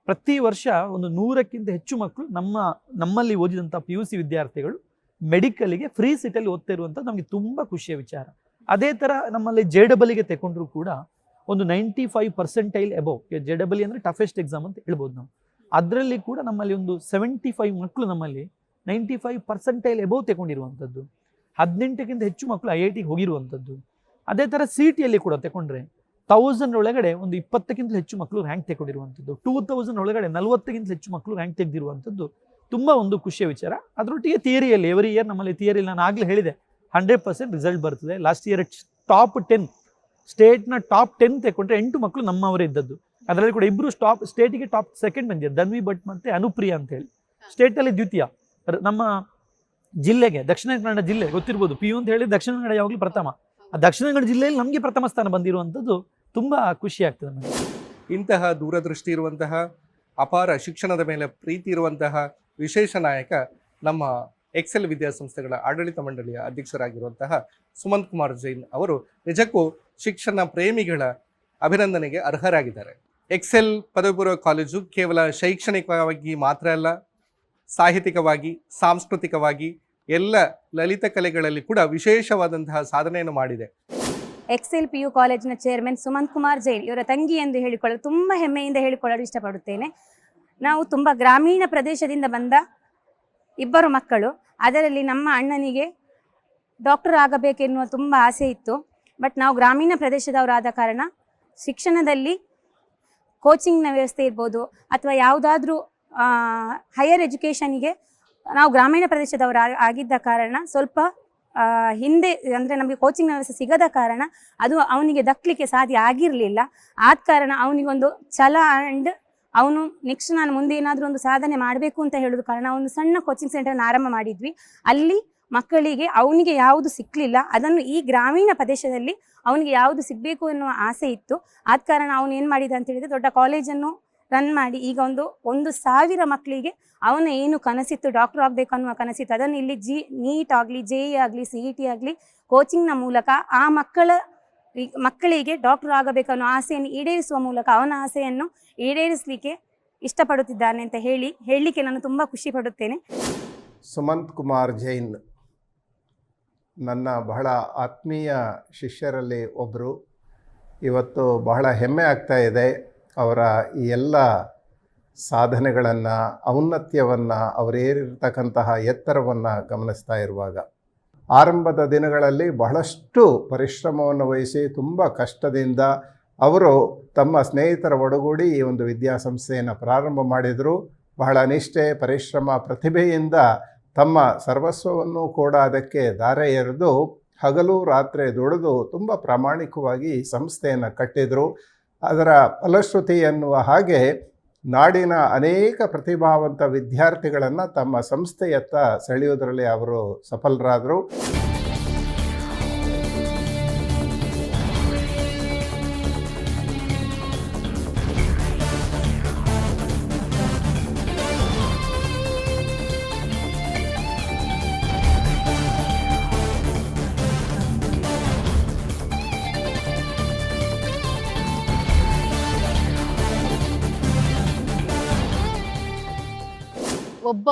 ಪ್ರತಿ ವರ್ಷ ಒಂದು ನೂರಕ್ಕಿಂತ ಹೆಚ್ಚು ಮಕ್ಕಳು ನಮ್ಮ, ನಮ್ಮಲ್ಲಿ ಓದಿದಂಥ ಪಿ ಯು ಸಿ ವಿದ್ಯಾರ್ಥಿಗಳು ಮೆಡಿಕಲ್ಗೆ ಫ್ರೀ ಸೀಟಲ್ಲಿ ಓದ್ತಾ ಇರುವಂಥ ನಮಗೆ ತುಂಬ ಖುಷಿಯ ವಿಚಾರ. ಅದೇ ಥರ ನಮ್ಮಲ್ಲಿ ಜೆ ಡಬಲ್ಗೆ ತಗೊಂಡ್ರು ಕೂಡ ಒಂದು ninety five percentile above J double ಅಂದರೆ ಟಫೆಸ್ಟ್ ಎಕ್ಸಾಮ್ ಅಂತ ಹೇಳ್ಬೋದು ನಾವು. ಅದರಲ್ಲಿ ಕೂಡ ನಮ್ಮಲ್ಲಿ ಒಂದು ಸೆವೆಂಟಿ ಫೈವ್ ಮಕ್ಕಳು ನಮ್ಮಲ್ಲಿ ನೈಂಟಿ ಫೈವ್ ಪರ್ಸೆಂಟೈಲ್ ಅಬೌವ್ ತಗೊಂಡಿರುವಂಥದ್ದು ಹದಿನೆಂಟಕ್ಕಿಂತ ಹೆಚ್ಚು ಮಕ್ಕಳು ಐ ಐ ಟಿಗೆ ಹೋಗಿರುವಂಥದ್ದು ಅದೇ ಥರ ಸಿ ಟಿಯಲ್ಲಿ ಕೂಡ ತಗೊಂಡ್ರೆ ತೌಸಂಡ್ ಒಳಗಡೆ ಒಂದು ಇಪ್ಪತ್ತಕ್ಕಿಂತ ಹೆಚ್ಚು ಮಕ್ಕಳು ರ್ಯಾಂಕ್ ತೆಗೊಂಡಿರುವಂಥದ್ದು ಟೂ ತೌಸಂಡ್ ಒಳಗಡೆ ನಲವತ್ತಕ್ಕಿಂತ ಹೆಚ್ಚು ಮಕ್ಕಳು ರ್ಯಾಂಕ್ ತೆಗೆದಿರುವಂಥದ್ದು. ತುಂಬ ಒಂದು ಖುಷಿಯ ವಿಚಾರ. ಅದರೊಟ್ಟಿಗೆ ಥಿಯರಿಯಲ್ಲಿ ಎವ್ರಿ ಇಯರ್ ನಮ್ಮಲ್ಲಿ ಥಿಯರಿಯಲ್ಲಿ ನಾನು ಆಗಲೇ ಹೇಳಿದೆ. ಹಂಡ್ರೆಡ್ ಪರ್ಸೆಂಟ್ ರಿಸಲ್ಟ್ ಬರ್ತದೆ. ಲಾಸ್ಟ್ ಇಯರ್ ಟಾಪ್ ಟೆನ್ ಸ್ಟೇಟ್ನ ಟಾಪ್ ಟೆನ್ ತೆಗೊಂಡ್ರೆ ಎಂಟು ಮಕ್ಕಳು ನಮ್ಮವರೇ ಇದ್ದದ್ದು. ಅದರಲ್ಲಿ ಕೂಡ ಇಬ್ಬರು ಟಾಪ್ ಸ್ಟೇಟಿಗೆ ಟಾಪ್ ಸೆಕೆಂಡ್ ಬಂದಿದ್ದಾರೆ. ಧನ್ವಿ ಭಟ್ ಮತ್ತು ಅನುಪ್ರಿಯ ಅಂತ ಹೇಳಿ. ಸ್ಟೇಟಲ್ಲಿ ದ್ವಿತೀಯ. ನಮ್ಮ ಜಿಲ್ಲೆಗೆ, ದಕ್ಷಿಣ ಕನ್ನಡ ಜಿಲ್ಲೆ, ಗೊತ್ತಿರ್ಬೋದು. ಪಿ ಯು ಅಂತ ಹೇಳಿ ದಕ್ಷಿಣ ಕನ್ನಡ ಯಾವಾಗಲೂ ಪ್ರಥಮ. ಆ ದಕ್ಷಿಣ ಕನ್ನಡ ಜಿಲ್ಲೆಯಲ್ಲಿ ನಮಗೆ ಪ್ರಥಮ ಸ್ಥಾನ ಬಂದಿರುವಂಥದ್ದು ತುಂಬ ಖುಷಿ ಆಗ್ತದೆ ನನಗೆ ಇಂತಹ ದೂರದೃಷ್ಟಿ ಇರುವಂತಹ, ಅಪಾರ ಶಿಕ್ಷಣದ ಮೇಲೆ ಪ್ರೀತಿ ಇರುವಂತಹ ವಿಶೇಷ ನಾಯಕ ನಮ್ಮ ಎಕ್ಸೆಲ್ ವಿದ್ಯಾಸಂಸ್ಥೆಗಳ ಆಡಳಿತ ಮಂಡಳಿಯ ಅಧ್ಯಕ್ಷರಾಗಿರುವಂತಹ ಸುಮಂತ್ ಕುಮಾರ್ ಜೈನ್ ಅವರು ನಿಜಕ್ಕೂ ಶಿಕ್ಷಣ ಪ್ರೇಮಿಗಳ ಅಭಿನಂದನೆಗೆ ಅರ್ಹರಾಗಿದ್ದಾರೆ. ಎಕ್ಸೆಲ್ ಪದವಿ ಪೂರ್ವ ಕಾಲೇಜು ಕೇವಲ ಶೈಕ್ಷಣಿಕವಾಗಿ ಮಾತ್ರ ಅಲ್ಲ, ಸಾಹಿತ್ಯಿಕವಾಗಿ, ಸಾಂಸ್ಕೃತಿಕವಾಗಿ ಎಲ್ಲ ಲಲಿತ ಕಲೆಗಳಲ್ಲಿ ಕೂಡ ವಿಶೇಷವಾದಂತಹ ಸಾಧನೆಯನ್ನು ಮಾಡಿದೆ. ಎಕ್ಸೆಲ್ ಪಿ ಯು ಕಾಲೇಜಿನ ಚೇರ್ಮನ್ ಸುಮಂತ್ ಕುಮಾರ್ ಜೈನ್ ಇವರ ತಂಗಿ ಎಂದು ಹೇಳಿಕೊಳ್ಳಲು ತುಂಬ ಹೆಮ್ಮೆಯಿಂದ ಹೇಳಿಕೊಳ್ಳಲು ಇಷ್ಟಪಡುತ್ತೇನೆ. ನಾವು ತುಂಬ ಗ್ರಾಮೀಣ ಪ್ರದೇಶದಿಂದ ಬಂದ ಇಬ್ಬರು ಮಕ್ಕಳು, ಅದರಲ್ಲಿ ನಮ್ಮ ಅಣ್ಣನಿಗೆ ಡಾಕ್ಟರ್ ಆಗಬೇಕೆನ್ನುವ ತುಂಬ ಆಸೆ ಇತ್ತು. ಬಟ್ ನಾವು ಗ್ರಾಮೀಣ ಪ್ರದೇಶದವರಾದ ಕಾರಣ ಶಿಕ್ಷಣದಲ್ಲಿ ಕೋಚಿಂಗ್ನ ವ್ಯವಸ್ಥೆ ಇರ್ಬೋದು ಅಥವಾ ಯಾವುದಾದ್ರೂ ಹೈಯರ್ ಎಜುಕೇಷನಿಗೆ ನಾವು ಗ್ರಾಮೀಣ ಪ್ರದೇಶದವರು ಆಗಿದ್ದ ಕಾರಣ ಸ್ವಲ್ಪ ಹಿಂದೆ ಅಂದರೆ ನಮಗೆ ಕೋಚಿಂಗ್ ವ್ಯವಸ್ಥೆ ಸಿಗದ ಕಾರಣ ಅದು ಅವನಿಗೆ ದಕ್ಕಲಿಕ್ಕೆ ಸಾಧ್ಯ ಆಗಿರಲಿಲ್ಲ. ಆದ ಕಾರಣ ಅವನಿಗೊಂದು ಛಲ ಆ್ಯಂಡ್ ಅವನು ನೆಕ್ಸ್ಟ್ ನಾನು ಮುಂದೆ ಏನಾದರೂ ಒಂದು ಸಾಧನೆ ಮಾಡಬೇಕು ಅಂತ ಹೇಳೋದು ಕಾರಣ ಒಂದು ಸಣ್ಣ ಕೋಚಿಂಗ್ ಸೆಂಟರ್ನ ಆರಂಭ ಮಾಡಿದ್ವಿ. ಅಲ್ಲಿ ಮಕ್ಕಳಿಗೆ ಅವನಿಗೆ ಯಾವುದು ಸಿಕ್ಕಲಿಲ್ಲ ಅದನ್ನು ಈ ಗ್ರಾಮೀಣ ಪ್ರದೇಶದಲ್ಲಿ ಅವನಿಗೆ ಯಾವುದು ಸಿಗಬೇಕು ಎನ್ನುವ ಆಸೆ ಇತ್ತು. ಆದ ಕಾರಣ ಅವನು ಏನು ಮಾಡಿದ ಅಂತ ಹೇಳಿದರೆ ದೊಡ್ಡ ಕಾಲೇಜನ್ನು ರನ್ ಮಾಡಿ ಈಗ ಒಂದು ಒಂದು ಸಾವಿರ ಮಕ್ಕಳಿಗೆ ಅವನ ಏನು ಕನಸಿತ್ತು ಡಾಕ್ಟರ್ ಆಗಬೇಕು ಅನ್ನುವ ಕನಸಿತ್ತು, ಅದನ್ನು ಇಲ್ಲಿ ಜಿ, ನೀಟ್ ಆಗಲಿ, ಜೆ ಇ ಆಗಲಿ, ಸಿ ಇ ಟಿ ಆಗಲಿ ಕೋಚಿಂಗ್ನ ಮೂಲಕ ಆ ಮಕ್ಕಳ ಮಕ್ಕಳಿಗೆ ಡಾಕ್ಟರ್ ಆಗಬೇಕನ್ನೋ ಆಸೆಯನ್ನು ಈಡೇರಿಸುವ ಮೂಲಕ ಅವನ ಆಸೆಯನ್ನು ಈಡೇರಿಸಲಿಕ್ಕೆ ಇಷ್ಟಪಡುತ್ತಿದ್ದಾನೆ ಅಂತ ಹೇಳಿ, ಹೇಳಲಿಕ್ಕೆ ನಾನು ತುಂಬ ಖುಷಿ ಪಡುತ್ತೇನೆ. ಸುಮಂತ್ ಕುಮಾರ್ ಜೈನ್ ನನ್ನ ಬಹಳ ಆತ್ಮೀಯ ಶಿಷ್ಯರಲ್ಲಿ ಒಬ್ಬರು ಇವತ್ತು ಬಹಳ ಹೆಮ್ಮೆ ಆಗ್ತಾ ಇದೆ. ಅವರ ಈ ಎಲ್ಲ ಸಾಧನೆಗಳನ್ನು, ಔನ್ನತ್ಯವನ್ನು ಅವರೇರಿರ್ತಕ್ಕಂತಹ ಎತ್ತರವನ್ನು ಗಮನಿಸ್ತಾ ಇರುವಾಗ, ಆರಂಭದ ದಿನಗಳಲ್ಲಿ ಬಹಳಷ್ಟು ಪರಿಶ್ರಮವನ್ನು ವಹಿಸಿ ತುಂಬ ಕಷ್ಟದಿಂದ ಅವರು ತಮ್ಮ ಸ್ನೇಹಿತರ ಒಡಗೂಡಿ ಈ ಒಂದು ವಿದ್ಯಾಸಂಸ್ಥೆಯನ್ನು ಪ್ರಾರಂಭ ಮಾಡಿದರು. ಬಹಳ ನಿಷ್ಠೆ, ಪರಿಶ್ರಮ, ಪ್ರತಿಭೆಯಿಂದ ತಮ್ಮ ಸರ್ವಸ್ವವನ್ನು ಕೂಡ ಅದಕ್ಕೆ ದಾರೆ ಎರೆದು ಹಗಲು ರಾತ್ರಿ ದುಡಿದು ತುಂಬ ಪ್ರಾಮಾಣಿಕವಾಗಿ ಸಂಸ್ಥೆಯನ್ನು ಕಟ್ಟಿದರು. ಅದರ ಫಲಶ್ರುತಿ ಎನ್ನುವ ಹಾಗೆ ನಾಡಿನ ಅನೇಕ ಪ್ರತಿಭಾವಂತ ವಿದ್ಯಾರ್ಥಿಗಳನ್ನು ತಮ್ಮ ಸಂಸ್ಥೆಯತ್ತ ಸೆಳೆಯುವುದರಲ್ಲಿ ಅವರು ಸಫಲರಾದರು. ಒಬ್ಬ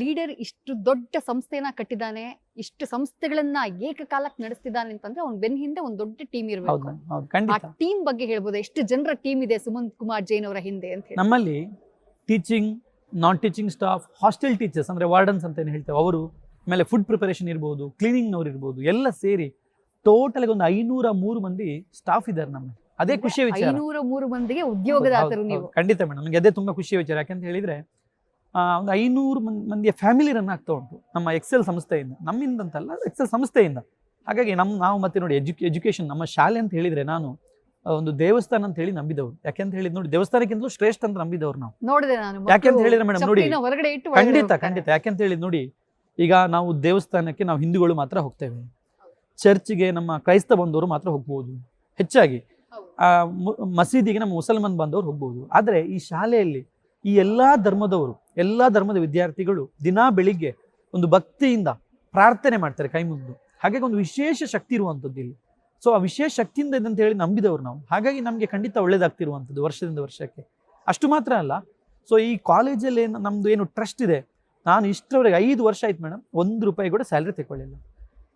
ಲೀಡರ್ ಇಷ್ಟು ದೊಡ್ಡ ಸಂಸ್ಥೆನ ಕಟ್ಟಿದ್ದಾನೆ ಇಷ್ಟು ಸಂಸ್ಥೆಗಳನ್ನ ಏಕಕಾಲಕ್ಕೆ ನಡೆಸ್ತಿದ್ದಾನೆ ಅಂತಂದ್ರೆ ಅವ್ನ ಬೆನ್ ಹಿಂದೆ ಒಂದ್ ದೊಡ್ಡ ಟೀಮ್ ಇರಬೇಕು. ಆ ಟೀಮ್ ಬಗ್ಗೆ ಹೇಳ್ಬೋದು ಎಷ್ಟು ಜನರ ಟೀಮ್ ಇದೆ ಸುಮಂತ್ ಕುಮಾರ್ ಜೈನ್ ಅವರ ಹಿಂದೆ ಅಂತ ಹೇಳಿ. ನಮ್ಮಲ್ಲಿ teaching non teaching staff hostel teachers ಅಂದ್ರೆ ವಾರ್ಡನ್ಸ್ ಅಂತ ಏನು ಹೇಳ್ತೇವೆ. ಅವರು ಆಮೇಲೆ ಫುಡ್ ಪ್ರಿಪರೇಷನ್ ಇರ್ಬೋದು ಕ್ಲೀನಿಂಗ್ನವ್ರು ಇರ್ಬೋದು ಎಲ್ಲ ಸೇರಿ ಟೋಟಲ್ ಒಂದು ಐನೂರ ಮೂರು ಮಂದಿ ಸ್ಟಾಫ್ ಇದ್ದಾರೆ ನಮ್ಮಲ್ಲಿ. ಅದೇ ಖುಷಿಯ ವಿಚಾರ. ಐನೂರ ಮೂರು ಮಂದಿಗೆ ಉದ್ಯೋಗದಾತರು ನೀವು. ಖಂಡಿತ ಮೇಡಮ್ ನಮಗೆ ಅದೇ ತುಂಬಾ ಖುಷಿಯ ವಿಚಾರ. ಯಾಕಂತ ಹೇಳಿದ್ರೆ ಒಂದು ಐನೂರು ಮಂದಿಯ ಫ್ಯಾಮಿಲಿ ರನ್ ಆಗ್ತಾ ಉಂಟು. ನಮ್ಮ ಎಕ್ಸೆಲ್ ಸಂಸ್ಥೆಯಿಂದ. ನಮ್ಮಿಂದ ಅಂತಲ್ಲ ಎಕ್ಸೆಲ್ ಸಂಸ್ಥೆಯಿಂದ. ಹಾಗಾಗಿ ನಮ್ಮ ನಾವು ಮತ್ತೆ ನೋಡಿ ಎಜು ಎಜುಕೇಷನ್ ನಮ್ಮ ಶಾಲೆ ಅಂತ ಹೇಳಿದ್ರೆ ನಾನು ಒಂದು ದೇವಸ್ಥಾನ ಅಂತ ಹೇಳಿ ನಂಬಿದವರು. ಯಾಕೆಂತ ಹೇಳಿದ್ ನೋಡಿ ದೇವಸ್ಥಾನಕ್ಕಿಂತಲೂ ಶ್ರೇಷ್ಠ ಅಂತ ನಂಬಿದವರು ನಾವು. ನೋಡಿದೆ ನಾನು ಯಾಕೆ ಅಂತ ಮಕ್ಕಳು ಹೇಳಿದ್ರೆ ಮೇಡಮ್ ನೋಡಿ ಖಂಡಿತ. ಖಂಡಿತ. ಯಾಕೆಂತ ಹೇಳಿದ್ ನೋಡಿ ಈಗ ನಾವು ದೇವಸ್ಥಾನಕ್ಕೆ ನಾವು ಹಿಂದೂಗಳು ಮಾತ್ರ ಹೋಗ್ತೇವೆ ಚರ್ಚ್ಗೆ ನಮ್ಮ ಕ್ರೈಸ್ತ ಬಂದವರು ಮಾತ್ರ ಹೋಗ್ಬೋದು. ಹೆಚ್ಚಾಗಿ. ಆ, ಮಸೀದಿಗೆ ನಮ್ಮ ಮುಸಲ್ಮಾನ್ ಬಂದವರು ಹೋಗ್ಬೋದು. ಆದರೆ ಈ ಶಾಲೆಯಲ್ಲಿ ಈ ಎಲ್ಲ ಧರ್ಮದವರು, ಎಲ್ಲ ಧರ್ಮದ ವಿದ್ಯಾರ್ಥಿಗಳು ದಿನಾ ಬೆಳಿಗ್ಗೆ ಒಂದು ಭಕ್ತಿಯಿಂದ ಪ್ರಾರ್ಥನೆ ಮಾಡ್ತಾರೆ ಕೈ ಮುಗಿದು. ಹಾಗಾಗಿ ಒಂದು ವಿಶೇಷ ಶಕ್ತಿ ಇರುವಂಥದ್ದು ಇಲ್ಲಿ. ಸೊ ಆ ವಿಶೇಷ ಶಕ್ತಿಯಿಂದ ಇದೆ ಅಂತ ಹೇಳಿ ನಂಬಿದವರು ನಾವು. ಹಾಗಾಗಿ ನಮಗೆ ಖಂಡಿತ ಒಳ್ಳೇದಾಗ್ತಿರುವಂಥದ್ದು ವರ್ಷದಿಂದ ವರ್ಷಕ್ಕೆ. ಅಷ್ಟು ಮಾತ್ರ ಅಲ್ಲ. ಸೊ ಈ ಕಾಲೇಜಲ್ಲಿ ಏನು ನಮ್ಮದು ಏನು ಟ್ರಸ್ಟ್ ಇದೆ. ನಾನು ಇಷ್ಟರವರೆಗೆ ಐದು ವರ್ಷ ಆಯ್ತು ಮೇಡಮ್ ಒಂದು ರೂಪಾಯಿ ಕೂಡ ಸ್ಯಾಲ್ರಿ ತಗೊಳ್ಳಿಲ್ಲ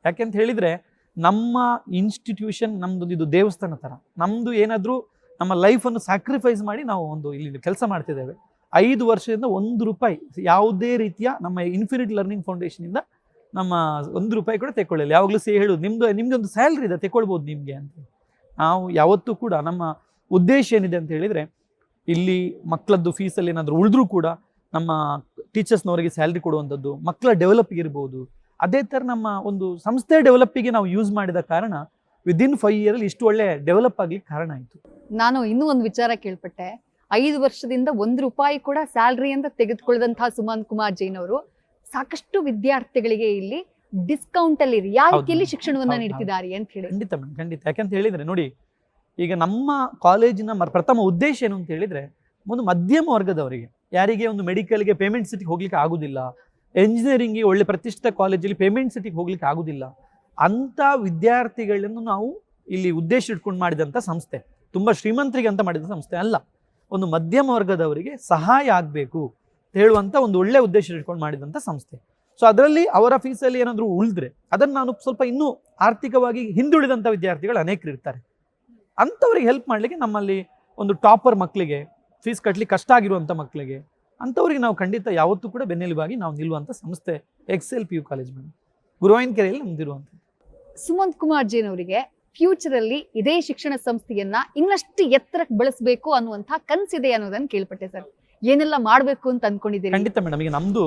ಯಾಕೆಂತ ಹೇಳಿದರೆ, ನಮ್ಮ ಇನ್ಸ್ಟಿಟ್ಯೂಷನ್ ನಮ್ಮದೊಂದು ಇದು ದೇವಸ್ಥಾನ ಥರ ನಮ್ಮದು ಏನಾದರೂ ನಮ್ಮ ಲೈಫನ್ನು ಸ್ಯಾಕ್ರಿಫೈಸ್ ಮಾಡಿ ನಾವು ಒಂದು ಇಲ್ಲಿ ಕೆಲಸ ಮಾಡ್ತಿದ್ದೇವೆ. ಐದು ವರ್ಷದಿಂದ ಒಂದು ರೂಪಾಯಿ ಯಾವುದೇ ರೀತಿಯ ನಮ್ಮ ಇನ್ಫಿನಿಟ್ ಲರ್ನಿಂಗ್ ಫೌಂಡೇಶನಿಂದ ನಮ್ಮ ಒಂದು ರೂಪಾಯಿ ಕೂಡ ತೆಕ್ಕೊಳ್ಳಿಲ್ಲ. ಯಾವಾಗಲೂ ಸೇ ಹೇಳೋದು ನಿಮ್ಮದು ನಿಮಗೆ ಒಂದು ಸ್ಯಾಲ್ರಿ ಇದೆ, ತೆಕ್ಕೊಳ್ಬೋದು ನಿಮಗೆ ಅಂತ. ನಾವು ಯಾವತ್ತೂ ಕೂಡ ನಮ್ಮ ಉದ್ದೇಶ ಏನಿದೆ ಅಂತ ಹೇಳಿದರೆ, ಇಲ್ಲಿ ಮಕ್ಕಳದ್ದು ಫೀಸಲ್ಲಿ ಏನಾದರೂ ಉಳಿದ್ರೂ ಕೂಡ ನಮ್ಮ ಟೀಚರ್ಸ್ನವರಿಗೆ ಸ್ಯಾಲ್ರಿ ಕೊಡುವಂಥದ್ದು ಮಕ್ಕಳ ಡೆವಲಪ್ಗೆ ಇರ್ಬೋದು. ಅದೇ ಥರ ನಮ್ಮ ಒಂದು ಸಂಸ್ಥೆ ಡೆವಲಪ್ಪಿಗೆ ನಾವು ಯೂಸ್ ಮಾಡಿದ ಕಾರಣ ವಿದಿನ್ ಫೈವ್ ಇಯರಲ್ಲಿ ಇಷ್ಟು ಒಳ್ಳೆ ಡೆವಲಪ್ ಆಗ್ಲಿಕ್ಕೆ ಕಾರಣ ಆಯಿತು. ನಾನು ಇನ್ನೂ ಒಂದು ವಿಚಾರ ಕೇಳ್ಪಟ್ಟೆ. ಐದು ವರ್ಷದಿಂದ ಒಂದು ರೂಪಾಯಿ ಕೂಡ ಸ್ಯಾಲ್ರಿ ಅಂತ ತೆಗೆದುಕೊಳ್ಳದಂತಹ ಸುಮಂತ್ ಕುಮಾರ್ ಜೈನ್ ಅವರು ಸಾಕಷ್ಟು ವಿದ್ಯಾರ್ಥಿಗಳಿಗೆ ಇಲ್ಲಿ ಡಿಸ್ಕೌಂಟ್ ಅಲ್ಲಿ ರಿಯಾಯಿತಿಯಲ್ಲಿ. ಶಿಕ್ಷಣವನ್ನ ನೀಡ್ತಿದ್ದಾರೆ ಅಂತ ಹೇಳಿ ಖಂಡಿತ ಮೇಡಮ್ ಖಂಡಿತ. ಯಾಕಂತ ಹೇಳಿದ್ರೆ ನೋಡಿ ಈಗ ನಮ್ಮ ಕಾಲೇಜಿನ ಪ್ರಥಮ ಉದ್ದೇಶ ಏನು ಅಂತ ಹೇಳಿದ್ರೆ ಒಂದು ಮಧ್ಯಮ ವರ್ಗದವರಿಗೆ ಯಾರಿಗೆ ಒಂದು ಮೆಡಿಕಲ್ಗೆ ಪೇಮೆಂಟ್ ಸಿಟಿಗೆ ಹೋಗ್ಲಿಕ್ಕೆ ಆಗುದಿಲ್ಲ ಎಂಜಿನಿಯರಿಂಗ್ಗೆ ಒಳ್ಳೆ ಪ್ರತಿಷ್ಠಿತ ಕಾಲೇಜಲ್ಲಿ ಪೇಮೆಂಟ್ ಸಿಟಿಗೆ ಹೋಗ್ಲಿಕ್ಕೆ ಆಗುದಿಲ್ಲ ಅಂತ ವಿದ್ಯಾರ್ಥಿಗಳನ್ನು ನಾವು ಇಲ್ಲಿ ಉದ್ದೇಶ ಇಟ್ಕೊಂಡು ಮಾಡಿದಂಥ ಸಂಸ್ಥೆ ತುಂಬ ಶ್ರೀಮಂತರಿಗೆ ಅಂತ ಮಾಡಿದ ಸಂಸ್ಥೆ ಅಲ್ಲ. ಒಂದು ಮಧ್ಯಮ ವರ್ಗದವರಿಗೆ ಸಹಾಯ ಆಗಬೇಕು ಹೇಳುವಂಥ ಒಂದು ಒಳ್ಳೆ ಉದ್ದೇಶ ಇಟ್ಕೊಂಡು ಮಾಡಿದಂಥ ಸಂಸ್ಥೆ. ಸೊ ಅದರಲ್ಲಿ ಅವರ ಫೀಸಲ್ಲಿ ಏನಾದರೂ ಉಳಿದ್ರೆ ಅದನ್ನು ನಾನು ಸ್ವಲ್ಪ ಇನ್ನೂ ಆರ್ಥಿಕವಾಗಿ ಹಿಂದುಳಿದಂಥ ವಿದ್ಯಾರ್ಥಿಗಳು ಅನೇಕರು ಇರ್ತಾರೆ. ಅಂಥವ್ರಿಗೆ ಹೆಲ್ಪ್ ಮಾಡಲಿಕ್ಕೆ ನಮ್ಮಲ್ಲಿ ಒಂದು ಟಾಪರ್ ಮಕ್ಕಳಿಗೆ ಫೀಸ್ ಕಟ್ಟಲಿಕ್ಕೆ ಕಷ್ಟ ಆಗಿರುವಂಥ ಮಕ್ಕಳಿಗೆ ಅಂಥವ್ರಿಗೆ ನಾವು ಖಂಡಿತ ಯಾವತ್ತೂ ಕೂಡ ಬೆನ್ನೆಲುಬಾಗಿ ನಾವು ನಿಲ್ಲುವಂಥ ಸಂಸ್ಥೆ X L P U college madam ಗುರುವಾಯಿನ ಕೆರೆಯಲ್ಲಿ ನಮ್ದಿರುವಂಥ ಸುಮಂತ್ ಕುಮಾರ್ ಜೈನ್ ಅವರಿಗೆ ಫ್ಯೂಚರ್ ಅಲ್ಲಿ ಇದೇ ಶಿಕ್ಷಣ ಸಂಸ್ಥೆಯನ್ನ ಇನ್ನಷ್ಟು ಎತ್ತರಕ್ಕೆ ಬೆಳೆಸಬೇಕು ಅನ್ನುವಂತಹ ಕನ್ಸಿದೆ ಅನ್ನೋದನ್ನ ಕೇಳ್ಪಟ್ಟೆ ಸರ್. ಏನೆಲ್ಲ ಮಾಡಬೇಕು ಅಂತ ಅನ್ಕೊಂಡಿದ್ದೀರಿ? ಖಂಡಿತ ಮೇಡಮ್ ಈಗ ನಮ್ಮದು